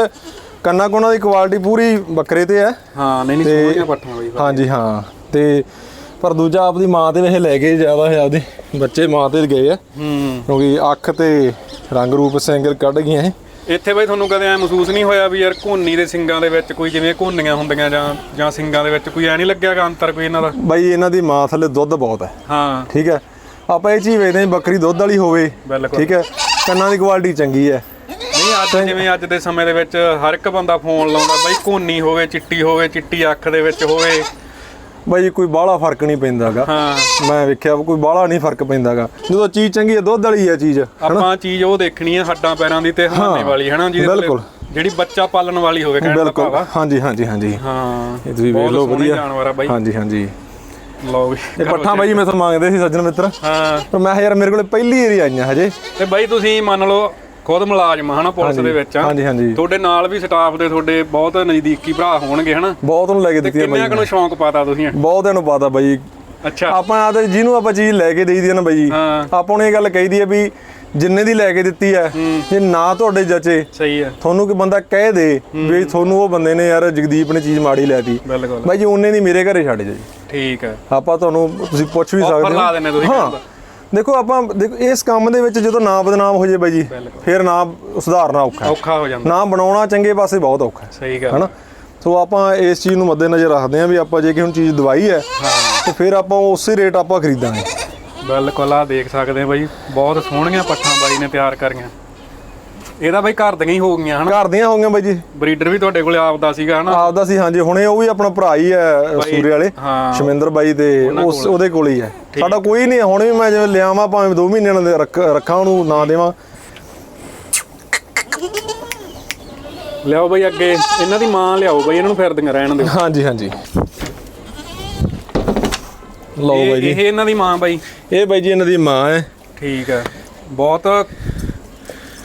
ਕੰਨਾ ਕੋਨਾ ਦੀ ਕੁਆਲਿਟੀ ਪੂਰੀ ਬੱਕਰੇ ਤੇ ਹੈ। ਹਾਂ ਨਹੀਂ ਨਹੀਂ ਸੋਹਣੀਆਂ ਪੱਠਾਂ ਬਾਈ। ਹਾਂਜੀ ਹਾਂ। ਤੇ ਪਰ ਦੂਜਾ ਆਪਦੀ ਮਾਂ ਤੇ ਵੈਸੇ ਲੈ ਗਏ ਜ਼ਿਆਦਾ ਹੈ ਆਪਦੇ ਬੱਚੇ ਮਾਂ ਤੇ ਗਏ ਆ। ਹੂੰ। ਕਿਉਂਕਿ ਅੱਖ ਤੇ ਰੰਗ ਰੂਪ ਸਿੰਗਲ ਕੱਢ ਗਈਆਂ ਇਹ। ਇੱਥੇ ਬਾਈ ਤੁਹਾਨੂੰ ਕਦੇ ਐ ਮਹਿਸੂਸ ਨਹੀਂ ਹੋਇਆ ਵੀ ਯਾਰ ਘੋਨੀ ਦੇ ਸਿੰਗਾਂ ਦੇ ਵਿੱਚ ਕੋਈ ਜਿਵੇਂ ਘੋਨੀਆਂ ਹੁੰਦੀਆਂ ਜਾਂ ਜਾਂ ਸਿੰਗਾਂ ਦੇ ਵਿੱਚ ਕੋਈ ਐ ਨਹੀਂ ਲੱਗਿਆਗਾ ਅੰਤਰ ਕੋਈ ਇਹਨਾਂ ਦਾ? ਬਾਈ ਇਹਨਾਂ ਦੀ ਮਾਂ ਥੱਲੇ ਦੁੱਧ ਬਹੁਤ ਹੈ। ਹਾਂ। ਠੀਕ ਹੈ। ਆਪਾਂ ਇਹ ਚੀਜ਼ ਵੇਖਦੇ ਹਾਂ ਬੱਕਰੀ ਦੁੱਧ ਵਾਲੀ ਹੋਵੇ। ਠੀਕ ਹੈ। ਕੰਨਾਂ ਦੀ ਕੁਆਲਿਟੀ ਚੰਗੀ ਹੈ। ਨਹੀਂ ਅੱਜ ਜਿਵੇਂ ਅੱਜ ਦੇ ਸਮੇਂ ਦੇ ਵਿੱਚ ਹਰ ਇੱਕ ਬੰਦਾ ਫੋਨ ਲਾਉਂਦਾ ਬਾਈ ਘੋਨੀ ਹੋਵੇ ਚਿੱਟੀ ਹੋਵੇ ਚਿੱਟੀ ਅੱਖ ਦੇ ਵਿੱਚ ਹੋਵੇ। ਬਾਈ ਕੋਈ ਬਾਹਲਾ ਫ਼ਰਕ ਨਹੀਂ ਪੈਂਦਾਗਾ। ਮੈਂ ਵੇਖਿਆ ਕੋਈ ਬਾਹਲਾ ਨਹੀਂ ਫ਼ਰਕ ਪੈਂਦਾਗਾ। ਜਦੋਂ ਚੀਜ਼ ਚੰਗੀ ਹੈ ਦੁੱਧ ਵਾਲੀ ਹੈ ਚੀਜ਼ ਆਪਾਂ ਚੀਜ਼ ਉਹ ਦੇਖਣੀ ਹੈ ਹੱਡਾਂ ਪੈਰਾਂ ਦੀ ਤੇ ਹਾਨੇ ਵਾਲੀ ਹਨਾ? ਜਿਹਦੇ ਬਿਲਕੁਲ। ਜਿਹੜੀ ਬੱਚਾ ਪਾਲਣ ਵਾਲੀ ਹੋਵੇ ਕਹਿਣ ਦਾ ਬਿਲਕੁਲ। ਹਾਂਜੀ ਹਾਂਜੀ ਹਾਂਜੀ। ਹਾਂ। ਇਹ ਤੁਸੀਂ ਵੇਖ ਲਓ ਵਧੀਆ। ਜਾਨਵਰ ਆ ਬਾਈ। ਹਾਂਜੀ ਹਾਂਜੀ। ਲਓ ਇਹ ਪੱਠਾ ਬਾਈ ਮੈਥੋਂ ਮੰਗਦੇ ਸੀ ਸੱਜਣ ਮਿੱਤਰ। ਹਾਂ। ਪਰ ਮੈਂ ਯਾਰ ਮੇਰੇ ਕੋਲੇ ਪਹਿਲੀ ਏਰੀ ਆਈਆਂ ਹਜੇ। ਤੇ ਬਾਈ ਤੁਸੀਂ ਮੰਨ ਲਓ ਖੁਦ ਮੁਲਾਜ਼ਮ ਹਨਾ ਪੁਲਿਸ ਦੇ ਵਿੱਚ। ਹਾਂਜੀ ਹਾਂਜੀ। ਤੁਹਾਡੇ ਨਾਲ ਵੀ ਸਟਾਫ ਦੇ ਤੁਹਾਡੇ ਬਹੁਤ ਨਜ਼ਦੀਕੀ ਭਰਾ ਹੋਣਗੇ ਹਨਾ। ਬਹੁਤ ਨੂੰ ਲੈ ਕੇ ਦਿੱਤੀ ਆ ਕਿੰਨਿਆਂ ਕੁ ਨੂੰ ਸ਼ੌਂਕ ਪਾਤਾ ਤੁਸੀਂ? ਬਹੁਤ ਇਹਨੂੰ ਪਤਾ ਬਾਈ। ਅੱਛਾ। ਆਪਾਂ ਆ ਜਿਹਨੂੰ ਆਪਾਂ ਚੀਜ਼ ਲੈ ਕੇ ਦੇਈਦੀ ਨਾ ਬਾਈ ਹਾਂ। ਆਪਾਂ ਨੂੰ ਇਹ ਗੱਲ ਕਹੀਦੀ ਆ ਵੀ ਜਿੰਨੇ ਦੀ ਲੈ ਕੇ ਦਿੱਤੀ ਆ ਜੇ ਨਾ ਤੁਹਾਡੇ ਜਚੇ ਸਹੀ ਹੈ ਤੁਹਾਨੂੰ ਕੋਈ ਬੰਦਾ ਕਹਿ ਦੇ ਵੀ ਤੁਹਾਨੂੰ ਉਹ ਬੰਦੇ ਨੇ ਯਾਰ ਜਗਦੀਪ ਨੇ ਚੀਜ਼ ਮਾੜੀ ਲੈਤੀ। ਬਿਲਕੁਲ। ਬਾਈ ਜੀ ਉਹਨੇ ਦੀ ਮੇਰੇ ਘਰੇ ਛੱਡ ਜਾਓ ਜੀ ਠੀਕ ਹੈ ਆਪਾਂ ਤੁਹਾਨੂੰ ਤੁਸੀਂ ਪੁੱਛ ਵੀ ਸਕਦੇ ਲਾ ਦਿੰਦੇ ਤੁਸੀਂ ਹਾਂ। ਕਹਿੰਦਾ। ਦੇਖੋ ਆਪਾਂ ਦੇਖੋ ਇਸ ਕੰਮ ਦੇ ਵਿੱਚ ਜਦੋਂ ਨਾ ਬਦਨਾਮ ਹੋ ਜੇ ਬਾਈ ਜੀ। ਫਿਰ ਨਾ ਸੁਧਾਰਨਾ ਔਖਾ। ਔਖਾ ਹੋ ਜਾਂਦਾ। ਨਾ ਬਣਾਉਣਾ ਚੰਗੇ ਪਾਸੇ ਬਹੁਤ ਔਖਾ ਹੈ। ਸਹੀ ਗੱਲ। ਹਨਾ? ਸੋ ਆਪਾਂ ਇਸ ਚੀਜ਼ ਨੂੰ ਮੱਦੇਨਜ਼ਰ ਰੱਖਦੇ ਆਂ ਵੀ ਆਪਾਂ ਜੇ ਕਿ ਹੁਣ ਚੀਜ਼ ਦਵਾਈ ਹੈ ਤੇ ਫਿਰ ਆਪਾਂ ਉਸੇ ਰੇਟ ਆਪਾਂ ਖਰੀਦਾਂਗੇ। ਬਿਲਕੁਲ ਆ ਦੇਖ ਸਕਦੇ ਆ ਬਾਈ ਬਹੁਤ ਸੋਹਣੀਆਂ ਪੱਠਾਂ ਬਾਈ ਨੇ ਤਿਆਰ ਕਰੀਆਂ। ਇਹਦਾ ਬਾਈ ਘਰ ਦੀਆਂ ਹੀ ਹੋ ਗਈਆਂ ਹਨਾ? ਘਰ ਦੀਆਂ ਹੋ ਗਈਆਂ ਬਾਈ ਜੀ। ਬਰੀਡਰ ਵੀ ਤੁਹਾਡੇ ਕੋਲੇ ਆਪਦਾ ਸੀਗਾ ਹਨਾ? ਆਪਦਾ ਸੀ ਹਾਂਜੀ। ਹੁਣੇ ਉਹ ਵੀ ਆਪਣਾ ਭਰਾ ਹੀ ਹੈ ਸੂਰੇ ਵਾਲੇ ਸ਼ਮਿੰਦਰ ਬਾਈ ਤੇ ਉਸ ਉਹਦੇ ਕੋਲ ਹੀ ਹੈ। ਸਾਡਾ ਕੋਈ ਨਹੀਂ ਹੁਣ ਵੀ ਮੈਂ ਜਿਵੇਂ ਲਿਆਵਾਂ ਭਾਵੇਂ 2 ਮਹੀਨਿਆਂ ਦੇ ਰੱਖ- ਉਹਨੂੰ ਨਾ ਦੇਵਾਂ। ਲਿਆਓ ਬਾਈ ਅੱਗੇ। ਇਹਨਾਂ ਦੀ ਮਾਂ ਲਿਆਓ ਬਾਈ ਇਹਨਾਂ ਨੂੰ ਫਿਰਦੀਆਂ ਰਹਿਣ ਦਿਓ। ਹਾਂਜੀ ਹਾਂਜੀ। ਲਓ ਬਾਈ ਜੀ। ਇਹ ਇਹਨਾਂ ਦੀ ਮਾਂ ਬਾਈ। ਇਹ ਬਾਈ ਜੀ ਇਹਨਾਂ ਦੀ ਮਾਂ ਹੈ। ਠੀਕ ਹੈ। ਬਹੁਤ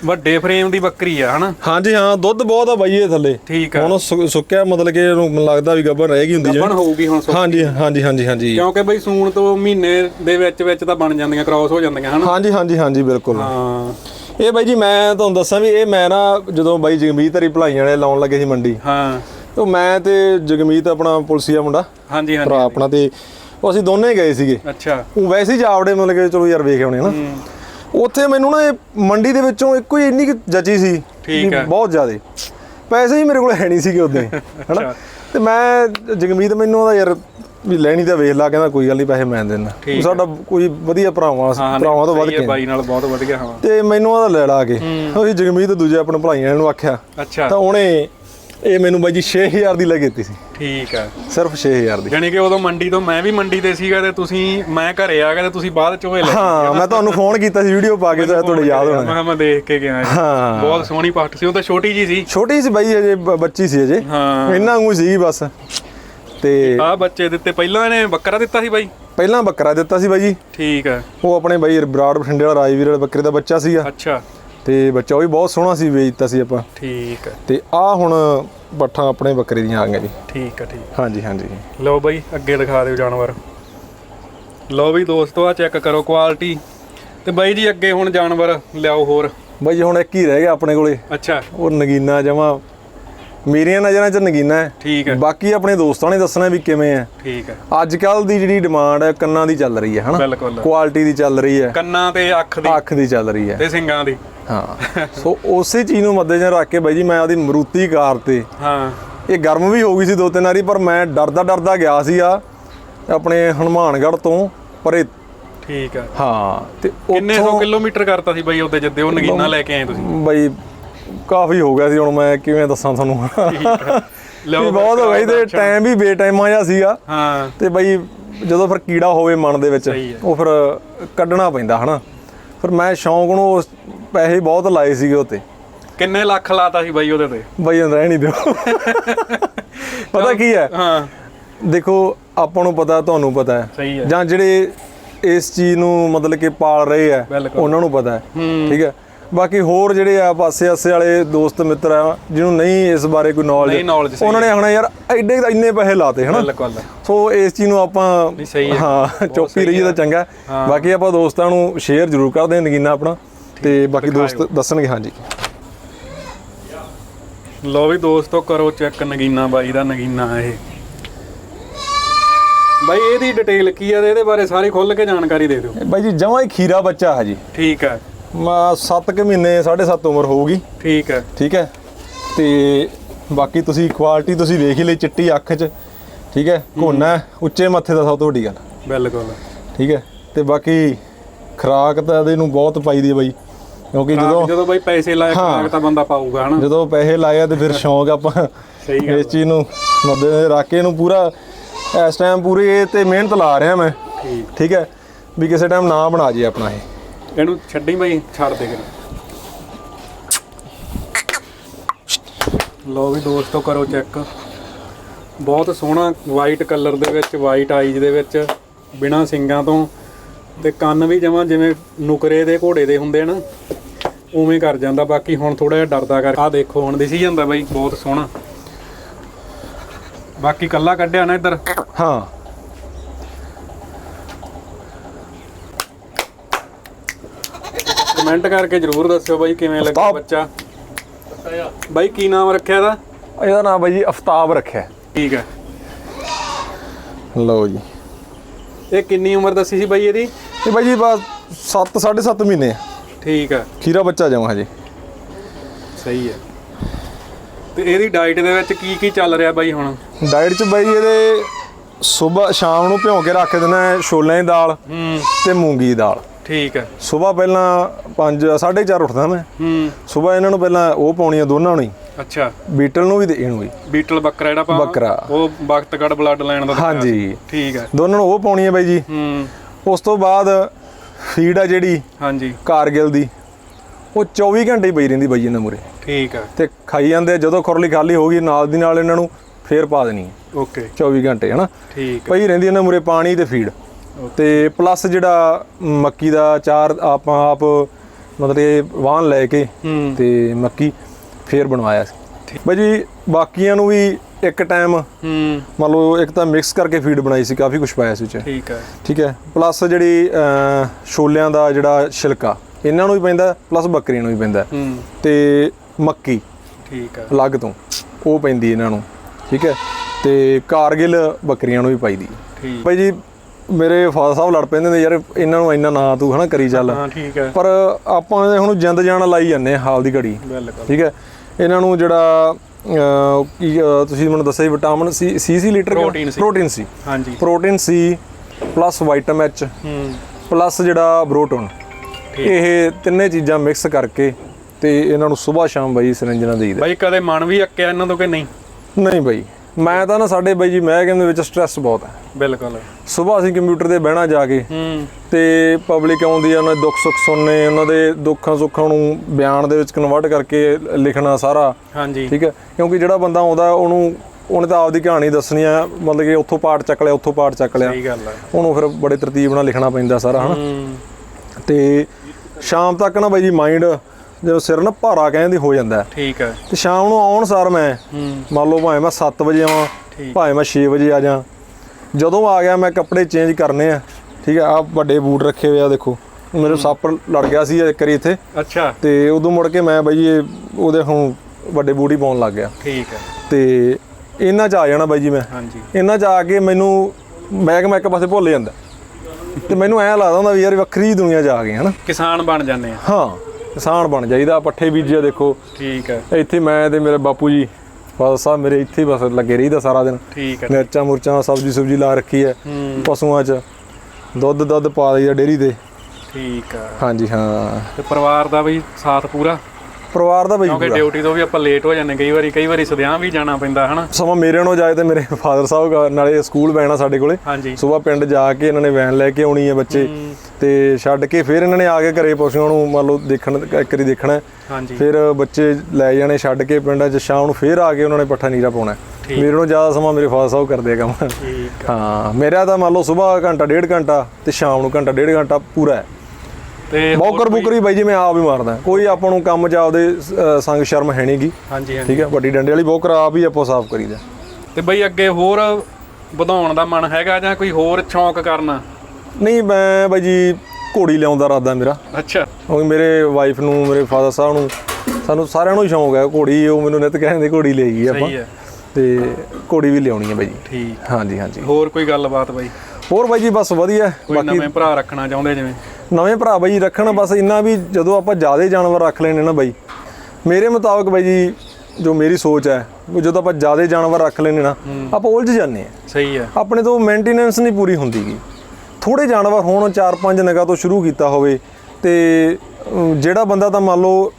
ਵੱਡੇ ਫਰੇਮ ਦੀ ਬੱਕਰੀ ਆ ਹਨਾ? ਹਾਂਜੀ ਹਾਂ ਦੁੱਧ ਬਹੁਤ ਆ ਬਾਈ ਇਹ ਥੱਲੇ। ਠੀਕ ਆ। ਹੁਣ ਸੁ- ਸੁੱਕਿਆ ਮਤਲਬ ਕਿ ਇਹਨੂੰ ਲੱਗਦਾ ਵੀ ਗੱਭਣ ਰਹੇਗੀ ਹੁੰਦੀ ਬਣ ਜਿਵੇਂ ਹੋਊਗੀ ਹੁਣ ਸੁੱਕ- ਹਾਂਜੀ ਹਾਂਜੀ ਹਾਂਜੀ ਹਾਂਜੀ। ਕਿਉਂਕਿ ਬਈ ਸੂਣ ਤੋਂ ਮਹੀਨੇ ਦੇ ਵਿੱਚ ਵਿੱਚ ਤਾਂ ਬਣ ਜਾਂਦੀਆਂ ਕ੍ਰਾਸ ਹੋ ਜਾਂਦੀਆਂ ਹਨਾ? ਹਾਂਜੀ ਹਾਂਜੀ ਹਾਂਜੀ ਬਿਲਕੁਲ। ਹਾਂ। ਇਹ ਬਾਈ ਜੀ ਮੈਂ ਤੁਹਾਨੂੰ ਦੱਸਾਂ ਵੀ ਇਹ ਮੈਂ ਨਾ ਜਦੋਂ ਬਾਈ ਜਗਮੀਤ ਹਰੀ ਭਲਾਈਆਂ ਵਾਲੇ ਲਾਉਣ ਲੱਗੇ ਸੀ ਮੰਡੀ ਹਾਂ। ਤੇ ਮੈਂ ਤੇ ਜਗਮੀਤ ਆਪਣਾ ਪੁਲਸੀਆ ਮੁੰਡਾ ਹਾਂਜੀ ਹਾਂਜੀ ਭਰਾ ਆਪਣਾ ਤੇ ਉਹ ਅਸੀਂ ਦੋਨੇ ਗਏ ਸੀਗੇ। ਅੱਛਾ। ਉਹ ਵੈਸੇ ਹੀ ਜਾਵੜੇ ਮਤਲਬ ਕਿ ਚਲੋ ਯਾਰ ਵੇਖ ਆਉਣੇ ਨਾ। ਹੂੰ, ਉੱਥੇ ਮੈਨੂੰ ਨਾ ਇਹ ਮੰਡੀ ਦੇ ਵਿੱਚੋਂ ਇੱਕੋ ਹੀ ਇੰਨੀ ਜੱਚੀ ਸੀ ਠੀਕ ਵੀ ਹੈ। ਬਹੁਤ ਜ਼ਿਆਦੇ। ਪੈਸੇ ਹੀ ਮੇਰੇ ਕੋਲ ਹੈ ਨਹੀਂ ਸੀਗੇ ਉਦੋਂ ਹਨਾ। ਤੇ ਮੈਂ ਜਗਮੀਤ ਮੈਨੂੰ ਉਹਦਾ ਯਾਰ ਵੀ ਲੈਣੀ ਤਾਂ ਵੇਖ ਲਾ ਕਹਿੰਦਾ ਕੋਈ ਗੱਲ ਨਹੀਂ ਪੈਸੇ ਮੈਂ ਦੇਣਾ ਠੀਕ ਸਾਡਾ ਕੋਈ ਵਧੀਆ ਭਰਾਵਾਂ ਭਰਾਵਾਂ ਤੋਂ ਵੱਧ ਕੇ। ਬਾਈ ਨਾਲ ਬਹੁਤ ਵਧੀਆ ਹਾਂ। ਤੇ ਮੈਨੂੰ ਉਹਦਾ ਲੈ ਲਾ ਕੇ। ਉਹ ਜਗਮੀਤ ਦੂਜੇ ਆਪਣੇ ਭਲਾਈਆਂ ਨੂੰ ਆਖਿਆ। ਅੱਛਾ। ਤਾਂ ਉਹਨੇ ਇਹ ਮੈਨੂੰ ਬਾਈ ਜੀ 6000 ਦੀ ਲੈ ਕੇ ਦਿੱਤੀ ਸੀ। ਠੀਕ ਹੈ ਸਿਰਫ 6000 ਦੀ। ਜਾਣੀ ਕਿ ਉਦੋਂ ਮੰਡੀ ਤੋਂ ਮੈਂ ਵੀ ਮੰਡੀ ਤੇ ਸੀਗਾ ਤੇ ਤੁਸੀਂ ਮੈਂ ਘਰੇ ਆ ਗਿਆ ਤੇ ਤੁਸੀਂ ਬਾਅਦ ਚ ਲੈ ਹਾਂ ਮੈਂ ਤੁਹਾਨੂੰ ਫੋਨ ਕੀਤਾ ਸੀ ਵੀਡੀਓ ਪਾ ਕੇ ਤਾਂ ਤੁਹਾਡੇ ਯਾਦ ਮੈਂ ਹੋਣਾ। ਕਿਹਾ ਮੈਂ ਦੇਖ ਕੇ ਗਿਆ। ਹਾਂ। ਬਹੁਤ ਸੋਹਣੀ ਪੱਠ ਸੀ ਉਹ ਤਾਂ ਛੋਟੀ ਜੀ ਸੀ। ਛੋਟੀ ਸੀ ਬਾਈ ਅਜੇ ਬੱਚੀ ਸੀ ਅਜੇ ਹਾਂ। ਇੰਨਾ ਵਾਂਗੂ ਸੀ ਬਸ। ਤੇ ਆ ਬੱਚੇ ਦਿੱਤੇ ਪਹਿਲਾਂ ਇਹਨੇ ਬੱਕਰਾ ਦਿੱਤਾ ਸੀ ਬਾਈ? ਪਹਿਲਾਂ ਬੱਕਰਾ ਦਿੱਤਾ ਸੀ ਬਾਈ ਜੀ। ਠੀਕ ਹੈ ਉਹ ਆਪਣੇ ਬਾਈ ਬਰਾੜ ਬਠਿੰਡੇ ਵਾਲਾ ਰਾਜਵੀਰ ਵਾਲੇ ਬੱਕਰੇ ਦਾ ਬੱਚਾ ਸੀਗਾ। ਅੱਛਾ। ਤੇ ਬੱਚਾ ਉਹ ਵੀ ਬਹੁਤ ਸੋਹਣਾ ਸੀ ਵੇਚ ਦਿੱਤਾ ਸੀ ਆਪਾਂ। ਠੀਕ ਹੈ। ਤੇ ਆ ਹੁਣ ਪੱਠਾਂ ਆਪਣੇ ਬੱਕਰੇ ਦੀਆਂ ਆ ਗਈਆਂ ਜੀ। ਠੀਕ ਹੈ ਠੀਕ। ਹਾਂਜੀ ਹਾਂਜੀ। ਲਓ ਬਾਈ ਅੱਗੇ ਦਿਖਾ ਦਿਓ ਜਾਨਵਰ। ਲਓ ਵੀ ਦੋਸਤੋ ਆ ਚੈੱਕ ਕਰੋ ਕੁਆਲਿਟੀ ਤੇ ਬਾਈ ਜੀ ਅੱਗੇ ਹੁਣ ਜਾਨਵਰ ਲਿਆਓ ਹੋਰ। ਬਾਈ ਜੀ ਹੁਣ ਇੱਕ ਹੀ ਰਹਿ ਗਿਆ ਆਪਣੇ ਕੋਲੇ। ਅੱਛਾ। ਉਹ ਨਗੀਨਾ ਜਮਾ ਮੇਰੀਆਂ ਨਜ਼ਰਾਂ 'ਚ ਨਗੀਨਾ ਹੈ। ਠੀਕ ਹੈ। ਬਾਕੀ ਆਪਣੇ ਦੋਸਤਾਂ ਨੇ ਦੱਸਣਾ ਵੀ ਕਿਵੇਂ ਹੈ। ਠੀਕ ਹੈ। ਅੱਜ ਕੱਲ ਦੀ ਜਿਹੜੀ ਡਿਮਾਂਡ ਹੈ ਕੰਨਾਂ ਦੀ ਚੱਲ ਰਹੀ ਹੈ ਹਨਾ। ਬਿਲਕੁਲ। ਕੁਆਲਿਟੀ ਦੀ ਚੱਲ ਰਹੀ ਹੈ। ਕੰਨਾਂ ਤੇ ਅੱਖ ਦੀ। ਅੱਖ ਦੀ ਚੱਲ ਰਹੀ ਹੈ। ਤੇ ਸਿੰਗਾਂ ਦੀ। ਹਾਂ। ਸੋ ਉਸੇ ਚੀਜ਼ ਨੂੰ ਮੱਦੇਨਜ਼ਰ ਰੱਖ ਕੇ ਬਾਈ ਜੀ ਮੈਂ ਆਦੀ ਮਰੂਤੀ ਕਾਰ ਤੇ ਹਾਂ। ਇਹ ਗਰਮ ਵੀ ਹੋ ਗਈ ਸੀ ਦੋ ਤਿੰਨ ਵਾਰੀ ਪਰ ਮੈਂ ਡਰਦਾ ਡਰਦਾ ਗਿਆ ਸੀ ਆ ਆਪਣੇ ਹਨੂਮਾਨਗੜ੍ਹ ਤੋਂ ਪਰੇ। ਠੀਕ ਹੈ ਹਾਂ ਤੇ ਕਿੰਨੇ ਸੌ ਉੱਥੋਂ ਕਿਲੋਮੀਟਰ ਕਰਤਾ ਸੀ ਬਾਈ ਉਹਦੇ ਜੱਦੇ? ਉਹ ਨਗੀਨਾ ਲੈ ਕੇ ਆਏ ਤੁਸੀਂ? ਬਈ ਕਾਫੀ ਹੋ ਗਿਆ ਸੀ ਹੁਣ ਮੈਂ ਕਿਵੇਂ ਦੱਸਾਂ ਤੁਹਾਨੂੰ? ਵੀ ਬਹੁਤ ਹੋ ਗਈ ਤੇ ਟਾਈਮ ਵੀ ਬੇਟਾਈਮਾ ਜਿਹਾ ਸੀਗਾ। ਹਾਂ। ਤੇ ਬਈ ਜਦੋਂ ਫਿਰ ਕੀੜਾ ਹੋਵੇ ਮਨ ਦੇ ਵਿੱਚ। ਉਹ ਫਿਰ ਕੱਢਣਾ ਪੈਂਦਾ ਹਨਾ? ਫਿਰ ਮੈਂ ਸ਼ੌਂਕ ਨੂੰ ਉਸ ਪੈਸੇ ਬਹੁਤ ਲਾਏ ਸੀਗੇ ਉਤੇ ਕਿੰਨੇ ਲੱਖ ਲਾਤਾ ਸੀ ਬਾਈ ਉਹਦੇ ਤੇ? ਬਈ ਰਹਿ ਨਹੀਂ ਦਿਓ। ਪਤਾ ਕੀ ਹੈ? ਹਾਂ। ਦੇਖੋ ਆਪਾਂ ਨੂੰ ਪਤਾ ਤੁਹਾਨੂੰ ਪਤਾ ਹੈ। ਸਹੀ ਹੈ। ਜਾਂ ਜਿਹੜੇ ਇਸ ਚੀਜ਼ ਨੂੰ ਮਤਲਬ ਕਿ ਪਾਲ ਰਹੇ ਆ। ਉਹਨਾਂ ਨੂੰ ਪਤਾ ਹੈ। ਹੂੰ। ਠੀਕ ਹੈ? ਬਾਕੀ ਹੋਰ ਜਿਹੜੇ ਆ ਪਾਸੇ ਆਸੇ ਵਾਲੇ ਦੋਸਤ ਮਿੱਤਰ ਆ ਜਿਹਨੂੰ ਨਹੀਂ ਇਸ ਬਾਰੇ ਕੋਈ ਨੌਲੇਜ ਉਹਨਾਂ ਨੇ ਆਖਣਾ ਯਾਰ ਐਡੇ ਇੰਨੇ ਪੈਸੇ ਲਾਤੇ ਹਨਾ? ਸੋ ਇਸ ਚੀਜ਼ ਨੂੰ ਆਪਾਂ ਹੈ। ਹਾਂ ਚੁੱਪੀ ਰਹੀ ਤਾਂ ਚੰਗਾ ਹੈ। ਹਾਂ। ਬਾਕੀ ਆਪਾਂ ਦੋਸਤਾਂ ਨੂੰ ਸ਼ੇਅਰ ਜ਼ਰੂਰ ਕਰਦੇ ਹਾਂ ਨਗੀਨਾ ਆਪਣਾ। ਤੇ ਬਾਕੀ ਦੋਸਤ ਦੱਸਣਗੇ ਹਾਂਜੀ। ਲੋ ਵੀ ਦੋਸਤੋ ਕਰੋ ਚੈੱਕ ਨਗੀਨਾ ਬਾਈ ਦਾ ਨਗੀਨਾ ਇਹ। ਬਾਈ ਇਹਦੀ ਡਿਟੇਲ ਕੀ ਆ ਤੇ ਇਹਦੇ ਬਾਰੇ ਸਾਰੀ ਖੁੱਲ ਕੇ ਜਾਣਕਾਰੀ ਦੇ ਦਿਓ। ਬਾਈ ਜੀ ਜਮਾਂ ਹੀ ਖੀਰਾ ਬੱਚਾ ਹੈ ਜੀ। ਠੀਕ ਹੈ। ਮਾ 7 ਕੁ ਮਹੀਨੇ 7.5 ਉਮਰ ਹੋਊਗੀ। ਠੀਕ ਹੈ। ਠੀਕ ਹੈ। ਤੇ ਬਾਕੀ ਤੁਸੀਂ ਕੁਆਲਿਟੀ ਤੁਸੀਂ ਵੇਖ ਹੀ ਲਈ ਚਿੱਟੀ ਅੱਖ 'ਚ। ਠੀਕ ਹੈ। ਹੈ, ਉੱਚੇ ਮੱਥੇ ਦਾ ਸਭ ਤੋਂ ਵੱਡੀ ਗੱਲ। ਬਿਲਕੁਲ। ਠੀਕ ਹੈ। ਤੇ ਬਾਕੀ ਖਰਾਕ ਤਾਂ ਇਹਦੇ ਨੂੰ ਬਹੁਤ ਪਾਈਦੀ ਹੈ ਬਾਈ। ਕਿਉਂਕਿ ਜਦੋਂ ਜਦੋਂ ਬਾਈ ਪੈਸੇ ਲਾਇਆ ਖਰਾਕ ਤਾਂ ਬੰਦਾ ਪਾਊਗਾ ਹਨਾ? ਜਦੋਂ ਪੈਸੇ ਲਾਏ ਆ ਤੇ ਫਿਰ ਸ਼ੌਂਕ ਆਪਾਂ ਸਹੀ ਗੱਲ ਇਸ ਚੀਜ਼ ਨੂੰ ਮੱਦੇ ਰੱਖ ਕੇ ਇਹਨੂੰ ਪੂਰਾ ਇਸ ਟਾਈਮ ਪੂਰੀ ਇਹ ਤੇ ਮਿਹਨਤ ਲਾ ਰਿਹਾ ਮੈਂ। ਠੀਕ। ਹੈ? ਵੀ ਕਿਸੇ ਟਾਈਮ ਨਾ ਬਣਾ ਜੇ ਆਪਣਾ ਇਹ। ਇਹਨੂੰ ਛੱਡੀ ਬਾਈ ਛੱਡ ਦੇ ਕੇ ਲਓ ਵੀ ਦੋਸਤੋ ਕਰੋ ਚੈੱਕ ਬਹੁਤ ਸੋਹਣਾ ਵਾਈਟ ਕਲਰ ਦੇ ਵਿੱਚ ਵਾਈਟ ਆਈਜ਼ ਦੇ ਵਿੱਚ ਬਿਨਾ ਸਿੰਗਾਂ ਤੋਂ। ਤੇ ਕੰਨ ਵੀ ਜਮਾਂ ਜਿਵੇਂ ਨੁਕਰੇ ਦੇ ਘੋੜੇ ਦੇ ਹੁੰਦੇ ਆ ਨਾ। ਉਵੇਂ ਕਰ ਜਾਂਦਾ ਬਾਕੀ ਹੁਣ ਥੋੜਾ ਜਿਹਾ ਡਰਦਾ ਕਰ ਆ ਦੇਖੋ ਹੁਣ ਦਿਸੀ ਜਾਂਦਾ ਬਾਈ ਬਹੁਤ ਸੋਹਣਾ। ਬਾਕੀ ਕੱਲਾ ਕੱਢਿਆ ਨਾ ਇੱਧਰ। ਹਾਂ। ਕਮੈਂਟ ਕਰਕੇ ਜਰੂਰ ਦੱਸਿਓ ਬਾਈ ਕਿਵੇਂ ਲੱਗਾ। ਬੱਚਾ? ਬਾਈ ਕੀ ਨਾਮ ਰੱਖਿਆ ਇਹਦਾ? ਇਹਦਾ ਨਾਮ ਬਾਈ ਜੀ ਅਫਤਾਬ ਰੱਖਿਆ। ਠੀਕ ਹੈ। ਲਓ ਜੀ। ਇਹ ਕਿੰਨੀ ਉਮਰ ਦੱਸੀ ਸੀ ਬਾਈ ਇਹਦੀ? ਇਹ ਬਾਈ ਜੀ ਬਸ 7 7.5 ਮਹੀਨੇ ਆ। ਠੀਕ ਹੈ ਖੀਰਾ ਬੱਚਾ ਜਾਵਾਂ ਹਜੇ। ਸਹੀ ਹੈ ਤੇ ਇਹਦੀ ਡਾਈਟ ਦੇ ਵਿੱਚ ਕੀ ਕੀ ਚੱਲ ਰਿਹਾ ਬਾਈ ਹੁਣ? ਡਾਈਟ ਚ ਬਾਈ ਇਹਦੇ ਸਵੇਰ ਸ਼ਾਮ ਨੂੰ ਭਿਉਂ ਕੇ ਰੱਖ ਦੇਣਾ ਹੈ ਛੋਲਿਆਂ ਦੀ ਦਾਲ ਹੂੰ। ਤੇ ਮੂੰਗੀ ਦੀ ਦਾਲ। ਠੀਕ ਹੈ ਸਵੇਰ ਪਹਿਲਾਂ 5 4:30 ਉੱਠਦਾ ਮੈਂ। ਹੂੰ। ਸਵੇਰ ਇਹਨਾਂ ਨੂੰ ਪਹਿਲਾਂ ਉਹ ਪਾਉਣੀ ਆ ਦੋਨਾਂ ਨੂੰ ਹੀ। ਅੱਛਾ। ਬੀਟਲ ਨੂੰ ਵੀ ਤੇ ਇਹਨੂੰ ਵੀ। ਬੀਟਲ ਬੱਕਰਾ ਜਿਹੜਾ ਪਾ ਬੱਕਰਾ। ਉਹ ਬਖਤਗੜ ਬਲੱਡ ਲਾਈਨ ਦਾ ਹਾਂਜੀ। ਠੀਕ ਹੈ ਦੋਨਾਂ ਨੂੰ ਉਹ ਪਾਉਣੀ ਹੈ ਬਾਈ ਜੀ। ਹੂੰ। ਉਸ ਤੋਂ ਬਾਅਦ ਫੀਡ ਆ ਜਿਹੜੀ ਹਾਂਜੀ। ਕਾਰਗਿਲ ਦੀ ਉਹ 24 ਘੰਟੇ ਹੀ ਪਈ ਰਹਿੰਦੀ ਬਾਈ ਇਹਨਾਂ ਮੂਰੇ ਠੀਕ ਹੈ ਤੇ ਖਾਈ ਜਾਂਦੇ ਆ, ਜਦੋਂ ਖੁਰਲੀ ਖਾਲੀ ਹੋ ਗਈ ਨਾਲ ਦੀ ਨਾਲ ਇਹਨਾਂ ਨੂੰ ਫੇਰ ਪਾ ਦੇਣੀ ਹੈ। ਓਕੇ। 24 ਘੰਟੇ ਹਨਾ? ਠੀਕ ਪਈ ਰਹਿੰਦੀ ਇਹਨਾਂ ਮੂਰੇ ਪਾਣੀ ਤੇ ਫੀਡ ਤੇ ਪਲੱਸ ਜਿਹੜਾ ਮੱਕੀ ਦਾ ਚਾਰ ਆਪਾਂ ਆਪ ਮਤਲਬ ਇਹ ਵਾਹਨ ਲੈ ਕੇ ਹੂੰ। ਤੇ ਮੱਕੀ ਫੇਰ ਬਣਵਾਇਆ ਸੀ। ਬਾਈ ਜੀ ਬਾਕੀਆਂ ਨੂੰ ਵੀ ਇੱਕ ਟਾਈਮ ਹੂੰ। ਮੰਨ ਲਓ ਇੱਕ ਤਾਂ ਮਿਕਸ ਕਰਕੇ ਫੀਡ ਬਣਾਈ ਸੀ ਕਾਫੀ ਕੁਝ ਪਾਇਆ ਸੀ ਉਹ ਚ ਠੀਕ ਹੈ। ਠੀਕ ਹੈ। ਪਲੱਸ ਜਿਹੜੀ ਛੋਲਿਆਂ ਦਾ ਜਿਹੜਾ ਛਿਲਕਾ ਇਹਨਾਂ ਨੂੰ ਵੀ ਪੈਂਦਾ ਪਲੱਸ ਬੱਕਰੀਆਂ ਨੂੰ ਵੀ ਪੈਂਦਾ। ਹੂੰ। ਤੇ ਮੱਕੀ ਠੀਕ ਹੈ। ਅਲੱਗ ਤੋਂ ਉਹ ਪੈਂਦੀ ਇਹਨਾਂ ਨੂੰ। ਠੀਕ ਹੈ। ਤੇ ਕਾਰਗਿਲ ਬੱਕਰੀਆਂ ਨੂੰ ਵੀ ਪਾਈਦੀ ਠੀਕ। ਬਾਈ ਜੀ ਮੇਰੇ ਫਾਦਰ ਸਾਹਿਬ ਲੜ ਪੈਂਦੇ ਨੇ ਯਾਰ ਇਹਨਾਂ ਨੂੰ ਇੰਨਾ ਨਾ ਤੂੰ ਹਨਾ ਕਰੀ ਚੱਲ। ਹਾਂ ਠੀਕ ਹੈ। ਪਰ ਆਪਾਂ ਹੁਣ ਜਿੰਦ ਜਾਨ ਲਾਈ ਜਾਂਦੇ ਹਾਲ ਦੀ ਘੜੀ। ਠੀਕ ਹੈ। ਇਹਨਾਂ ਨੂੰ ਜਿਹੜਾ ਕੀ ਤੁਸੀਂ ਮੈਨੂੰ ਦੱਸਿਆ ਸੀ ਵਿਟਾਮਿਨ ਸੀ ਸੀ ਸੀ ਲੀਟਰ ਪ੍ਰੋਟੀਨ ਸੀ। ਪ੍ਰੋਟੀਨ ਸੀ। ਹਾਂਜੀ। ਪ੍ਰੋਟੀਨ ਸੀ ਪਲੱਸ ਵਿਟਾਮਿਨ ਐਚ ਹੂੰ। ਪਲੱਸ ਜਿਹੜਾ ਬਰੋਟਨ। ਇਹ ਤਿੰਨੇ ਚੀਜ਼ਾਂ ਮਿਕਸ ਕਰਕੇ ਤੇ ਇਹਨਾਂ ਨੂੰ ਸਵੇਰ ਸ਼ਾਮ ਬਾਈ ਸਰੰਜਣਾ ਦੇਈਦਾ। ਬਾਈ ਕਦੇ ਮਨ ਵੀ ਅੱਕਿਆ ਇਹਨਾਂ ਤੋਂ ਕਿ ਨਹੀਂ? ਨਹੀਂ ਬਾਈ। ਮੈਂ ਤਾਂ ਨਾ ਸਾਡੇ ਬਾਈ ਜੀ ਮਹਿਕਮੇ ਦੇ ਵਿੱਚ ਸਟ੍ਰੈਸ ਬਹੁਤ ਹੈ। ਬਿਲਕੁਲ। ਸਵੇਰ ਅਸੀਂ ਕੰਪਿਊਟਰ ਤੇ ਬਹਿਣਾ ਜਾ ਕੇ ਹੂੰ। ਤੇ ਪਬਲਿਕ ਆਉਂਦੀ ਆ ਉਹਨਾਂ ਦੇ ਦੁੱਖ ਸੁੱਖ ਸੁਣਨੇ ਉਹਨਾਂ ਦੇ ਦੁੱਖਾਂ ਸੁੱਖਾਂ ਨੂੰ ਬਿਆਨ ਦੇ ਵਿੱਚ ਕਨਵਰਟ ਕਰਕੇ ਲਿਖਣਾ ਸਾਰਾ। ਹਾਂਜੀ। ਠੀਕ ਹੈ? ਕਿਉਂਕਿ ਜਿਹੜਾ ਬੰਦਾ ਆਉਂਦਾ ਉਹਨੂੰ ਉਹਨੇ ਤਾਂ ਆਪਦੀ ਕਹਾਣੀ ਦੱਸਣੀ ਆ ਮਤਲਬ ਕਿ ਉੱਥੋਂ ਪਾਠ ਚੱਕ ਲਿਆ ਉੱਥੋਂ ਪਾਠ ਚੱਕ ਲਿਆ। ਸਹੀ ਗੱਲ ਹੈ ਉਹਨੂੰ ਫਿਰ ਬੜੇ ਤਰਤੀਬ ਨਾਲ ਲਿਖਣਾ ਪੈਂਦਾ ਸਾਰਾ ਹਨਾ? ਤੇ ਸ਼ਾਮ ਤੱਕ ਨਾ ਬਾਈ ਜੀ ਮਾਈਂਡ ਜਦੋਂ ਸਿਰ ਨਾ ਭਾਰਾ ਕਹਿੰਦੀ ਹੋ ਜਾਂਦਾ ਹੈ। ਠੀਕ ਹੈ। ਤੇ ਸ਼ਾਮ ਨੂੰ ਆਉਣ ਸਾਰ ਮੈਂ ਹੂੰ। ਮੰਨ ਲਓ ਭਾਵੇਂ ਮੈਂ 7 ਵਜੇ ਆਵਾਂ ਭਾਵੇਂ ਮੈਂ 6 ਵਜੇ ਆ ਜਾ ਜਦੋਂ ਆ ਗਿਆ ਮੈਂ ਕੱਪੜੇ ਚੇਂਜ ਕਰਨੇ ਆ ਠੀਕ ਆ ਆ ਵੱਡੇ ਬੂਟ ਰੱਖੇ ਹੋਏ ਆ ਦੇਖੋ ਮੇਰੇ ਸੱਪ ਲੜ ਗਿਆ ਸੀ ਇੱਕ ਵਾਰੀ ਇੱਥੇ। ਅੱਛਾ। ਤੇ ਉਦੋਂ ਮੁੜ ਕੇ ਮੈਂ ਬਾਈ ਇਹ ਉਹਦੇ ਹੁਣ ਵੱਡੇ ਬੂਟ ਹੀ ਪਾਉਣ ਲੱਗ ਗਿਆ। ਠੀਕ ਹੈ। ਤੇ ਇਹਨਾਂ ਚ ਆ ਜਾਣਾ ਬਾਈ ਜੀ ਮੈਂ। ਹਾਂਜੀ। ਇਹਨਾਂ ਚ ਆ ਕੇ ਮੈਨੂੰ ਬੈਗ ਮੈਂ ਇੱਕ ਪਾਸੇ ਭੁੱਲ ਜਾਂਦਾ। ਤੇ ਮੈਨੂੰ ਐਂ ਲੱਗਦਾ ਹੁੰਦਾ ਵੀ ਯਾਰ ਵੱਖਰੀ ਦੁਨੀਆ ਚ ਆ ਗਏ ਹਨਾ। ਕਿਸਾਨ ਬਣ ਜਾਂਦੇ ਆ। ਹਾਂ। ਕਿਸਾਨ ਬਣ ਜਾਈਦਾ ਪੱਠੇ ਬੀਜਿਆ ਦੇਖੋ। ਠੀਕ ਹੈ ਇੱਥੇ ਮੈਂ ਤੇ ਮੇਰੇ ਬਾਪੂ ਜੀ ਫਾਦਰ ਸਾਹਿਬ ਮੇਰੇ ਇੱਥੇ ਬਸ ਲੱਗੇ ਰਹੀਦਾ ਸਾਰਾ ਦਿਨ। ਠੀਕ ਹੈ ਮਿਰਚਾਂ ਮੁਰਚਾਂ ਸਬਜ਼ੀ ਸੁਬਜੀ ਲਾ ਰੱਖੀ ਹੈ। ਪਸ਼ੂਆਂ 'ਚ। ਦੁੱਧ ਦੁੱਧ ਪਾ ਦਈਦਾ ਡੇਰੀ ਤੇ। ਠੀਕ ਹੈ ਹਾਂਜੀ ਹਾਂ। ਤੇ ਪਰਿਵਾਰ ਦਾ ਵੀ ਸਾਥ ਪੂਰਾ? ਪਰਿਵਾਰ ਦਾ ਬਈ ਕਿਉਂਕਿ ਡਿਊਟੀ ਤੋਂ ਵੀ ਆਪਾਂ ਲੇਟ ਹੋ ਜਾਂਦੇ ਕਈ ਵਾਰੀ ਕਈ ਵਾਰੀ ਸਦਿਆਂ ਵੀ ਜਾਣਾ ਪੈਂਦਾ ਹਨਾ? ਸਮਾਂ ਮੇਰੇ ਨੂੰ ਜਾਏ ਤੇ ਮੇਰੇ ਫਾਦਰ ਸਾਹਿਬ ਨਾਲੇ ਸਕੂਲ ਵੈਣਾ ਸਾਡੇ ਕੋਲੇ। ਹਾਂਜੀ। ਸਵੇਰ ਪਿੰਡ ਜਾ ਕੇ ਇਹਨਾਂ ਨੇ ਵੈਨ ਲੈ ਕੇ ਆਉਣੀ ਹੈ ਬੱਚੇ। ਤੇ ਛੱਡ ਕੇ ਫਿਰ ਇਹਨਾਂ ਨੇ ਆ ਕੇ ਘਰੇ ਪਸ਼ੂਆਂ ਨੂੰ ਮੰਨ ਲਓ ਦੇਖਣ ਇੱਕ ਵਾਰੀ ਦੇਖਣਾ। ਫਿਰ ਬੱਚੇ ਲੈ ਜਾਣੇ ਛੱਡ ਕੇ ਪਿੰਡਾਂ 'ਚ ਸ਼ਾਮ ਨੂੰ ਫਿਰ ਆ ਕੇ ਉਹਨਾਂ ਨੇ ਪੱਠਾ ਨੀਰਾ ਪਾਉਣਾ। ਮੇਰੇ ਨੂੰ ਜ਼ਿਆਦਾ ਸਮਾਂ ਮੇਰੇ ਫਾਦਰ ਸਾਹਿਬ ਕਰਦੇ ਆ ਕੰਮ। ਠੀਕ ਹਾਂ ਮੇਰਾ ਤਾਂ ਮੰਨ ਲਓ ਸਵੇਰ ਘੰਟਾ ਡੇਢ ਘੰਟਾ ਤੇ ਸ਼ਾਮ ਨੂੰ ਘੰਟਾ ਡੇਢ ਘੰਟਾ ਪੂਰਾ ਹੈ। ਤੇ ਬੌਕਰ ਬੁਕਰੀ ਬਾਈ ਜੀ ਮੈਂ ਆਪ ਹੀ ਮਾਰਦਾ। ਕੋਈ ਆਪਾਂ ਨੂੰ ਕੰਮ ਚ ਆਪਦੇ ਸੰਗ ਸ਼ਰਮ ਹੈ ਨਹੀਂਗੀ ਹਾਂਜੀ ਹਾਂਜੀ। ਠੀਕ ਹੈ ਵੱਡੀ ਡੰਡੇ ਵਾਲੀ ਬੌਕਰ ਆਪ ਹੀ ਆਪੋ ਸਾਫ਼ ਕਰੀਦਾ। ਤੇ ਬਈ ਅੱਗੇ ਹੋਰ ਵਧਾਉਣ ਦਾ ਮਨ ਹੈਗਾ ਜਾਂ ਕੋਈ ਹੋਰ ਸ਼ੌਂਕ ਕਰਨਾ? ਨਹੀਂ ਮੈਂ ਬਾਈ ਜੀ ਘੋੜੀ ਲਿਆਉਂਦਾ ਰਾਦਾ ਮੇਰਾ। ਅੱਛਾ। ਕਿਉਂਕਿ ਮੇਰੇ ਵਾਈਫ ਨੂੰ ਮੇਰੇ ਫਾਦਰ ਸਾਹਿਬ ਨੂੰ ਸਾਨੂੰ ਸਾਰਿਆਂ ਨੂੰ ਸ਼ੌਂਕ ਹੈ ਘੋੜੀ ਉਹ ਮੈਨੂੰ ਨਿਤ ਕਹਿੰਦੇ ਘੋੜੀ ਲਿਆਈਏ ਆਪਾਂ। ਸਹੀ ਹੈ। ਤੇ ਘੋੜੀ ਵੀ ਲਿਆਉਣੀ ਹੈ ਬਾਈ ਜੀ। ਠੀਕ। ਹਾਂਜੀ ਹਾਂਜੀ। ਹੋਰ ਕੋਈ ਗੱਲਬਾਤ ਬਈ? ਹੋਰ ਬਾਈ ਜੀ ਬਸ ਵਧੀਆ। ਕੋਈ ਨਵੇਂ ਭਰਾ ਰੱਖਣਾ ਚਾਹੁੰਦੇ ਜਿਵੇਂ? ਨਵੇਂ ਭਰਾ ਬਾਈ ਰੱਖਣ ਬਸ ਇੰਨਾ ਵੀ ਜਦੋਂ ਆਪਾਂ ਜ਼ਿਆਦਾ ਜਾਨਵਰ ਰੱਖ ਲੈਣੇ ਨਾ ਬਾਈ ਮੇਰੇ ਮੁਤਾਬਕ ਬਾਈ ਜੀ ਜੋ ਮੇਰੀ ਸੋਚ ਹੈ ਉਹ ਜਦੋਂ ਆਪਾਂ ਜ਼ਿਆਦਾ ਜਾਨਵਰ ਰੱਖ ਲੈਣੇ ਨਾ ਆਪਾਂ ਉਲਝ ਜਾਂਦੇ ਆ ਸਹੀ ਹੈ। ਆਪਣੇ ਤੋਂ ਮੇਨਟੇਨੈਂਸ ਨਹੀਂ ਪੂਰੀ ਹੁੰਦੀਗੀ ਥੋੜੇ ਜਾਨਵਰ ਹੋਣ 4-5 ਨਗਾ ਤੋਂ ਸ਼ੁਰੂ ਕੀਤਾ ਹੋਵੇ ਤੇ ਜਿਹੜਾ ਬੰਦਾ ਤਾਂ ਮੰਨ ਲਓ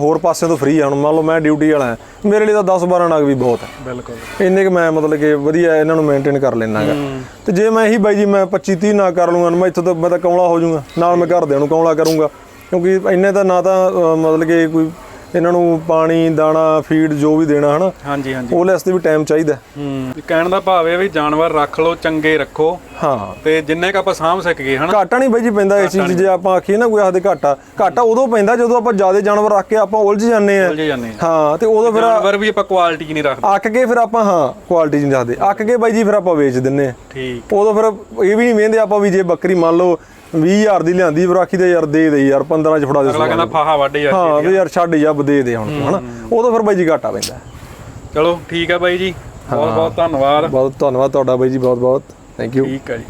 ਹੋਰ ਪਾਸੇ ਤੋਂ ਫ੍ਰੀ ਆ। ਹੁਣ ਮੰਨ ਲਓ ਮੈਂ ਡਿਊਟੀ ਵਾਲਾ ਹਾਂ। ਮੇਰੇ ਲਈ ਤਾਂ 10-12 ਨਗ ਵੀ ਬਹੁਤ ਹੈ ਬਿਲਕੁਲ। ਇੰਨੇ ਕਿ ਮੈਂ ਮਤਲਬ ਕਿ ਵਧੀਆ ਇਹਨਾਂ ਨੂੰ ਮੇਨਟੇਨ ਕਰ ਲੈਣਾਗਾ ਹੂੰ, ਤੇ ਜੇ ਮੈਂ ਇਹੀ ਬਾਈ ਜੀ ਮੈਂ 25 30 ਨਾ ਕਰ ਲੂੰਗਾ ਮੈਂ ਇੱਥੋਂ ਤਾਂ ਮੈਂ ਤਾਂ ਕੌਲਾ ਹੋ ਜਾਊਂਗਾ। ਨਾਲ ਮੈਂ ਘਰਦਿਆਂ ਨੂੰ ਕੌਲਾ ਕਰੂੰਗਾ। ਕਿਉਂਕਿ ਇੰਨੇ ਤਾਂ ਨਾ ਤਾਂ ਮਤਲਬ ਕਿ ਕੋਈ ਇਹਨਾਂ ਨੂੰ ਪਾਣੀ ਦਾਣਾ ਫੀਡ ਜੋ ਵੀ ਦੇਣਾ ਹਨਾ ਹਾਂਜੀ ਹਾਂਜੀ। ਉਹਦੇ ਵਾਸਤੇ ਵੀ ਟਾਈਮ ਚਾਹੀਦਾ। ਹੂੰ। ਕਹਿਣ ਦਾ ਭਾਵ ਇਹ ਵੀ ਜਾਨਵਰ ਰੱਖ ਲਓ ਚੰਗੇ ਰੱਖੋ। ਹਾਂ। ਤੇ ਜਿੰਨੇ ਕ ਆਪਾਂ ਸਾਂਭ ਸਕੀਏ ਹਨਾ। ਘਾਟਾ ਨਹੀਂ ਬਾਈ ਜੀ ਪੈਂਦਾ ਇਸ ਚੀਜ਼ ਜੇ ਆਪਾਂ ਆਖੀਏ ਨਾ ਕੋਈ ਆਖਦੇ ਘਾਟਾ ਘਾਟਾ ਉਦੋਂ ਪੈਂਦਾ ਜਦੋਂ ਆਪਾਂ ਜ਼ਿਆਦਾ ਜਾਨਵਰ ਰੱਖ ਕੇ ਆਪਾਂ ਉਲਝ ਜਾਂਦੇ ਆ ਉਲਝੇ ਜਾਂਦੇ ਆ ਹਾਂ ਤੇ ਉਦੋਂ ਫਿਰ ਜਾਨਵਰ ਵੀ ਆਪਾਂ ਕੁਆਲਿਟੀ ਨਹੀਂ ਰੱਖਦੇ। ਅੱਕ ਕੇ ਫਿਰ ਆਪਾਂ ਹਾਂ ਕੁਆਲਿਟੀ ਨਹੀਂ ਰੱਖਦੇ। ਅੱਕ ਕੇ ਬਾਈ ਜੀ ਫਿਰ ਆਪਾਂ ਵੇਚ ਦਿੰਨੇ ਆ ਠੀਕ। ਉਦੋਂ ਫਿਰ ਇਹ ਵੀ ਨਹੀਂ ਵੇਂਦੇ ਆਪਾਂ ਵੀ ਜੇ ਬੱਕਰੀ ਮੰਨ ਲਓ 20000 ਦੀ ਲਿਆਂਦੀ ਵਿਰਾਖੀ ਤੇ ਯਾਰ ਦੇ ਦੇ ਯਾਰ 15 ਚ ਫੜਾ ਦੇ ਅਗਲਾ ਕਹਿੰਦਾ ਫਾਹਾ ਵੱਢ ਯਾਰ ਹਾਂ ਵੀ ਯਾਰ ਛੱਡ ਜਾ ਦੇ ਦੇ ਹੁਣ ਹਨਾ? ਉਦੋਂ ਫਿਰ ਬਾਈ ਜੀ ਘਾਟਾ ਪੈਂਦਾ। ਚਲੋ ਠੀਕ ਆ ਬਾਈ ਜੀ। ਬਹੁਤ ਬਹੁਤ ਧੰਨਵਾਦ। ਬਹੁਤ ਧੰਨਵਾਦ ਤੁਹਾਡਾ ਬਾਈ ਜੀ ਬਹੁਤ ਬਹੁਤ। ਥੈਂਕ ਯੂ ਠੀਕ ਆ ਜੀ।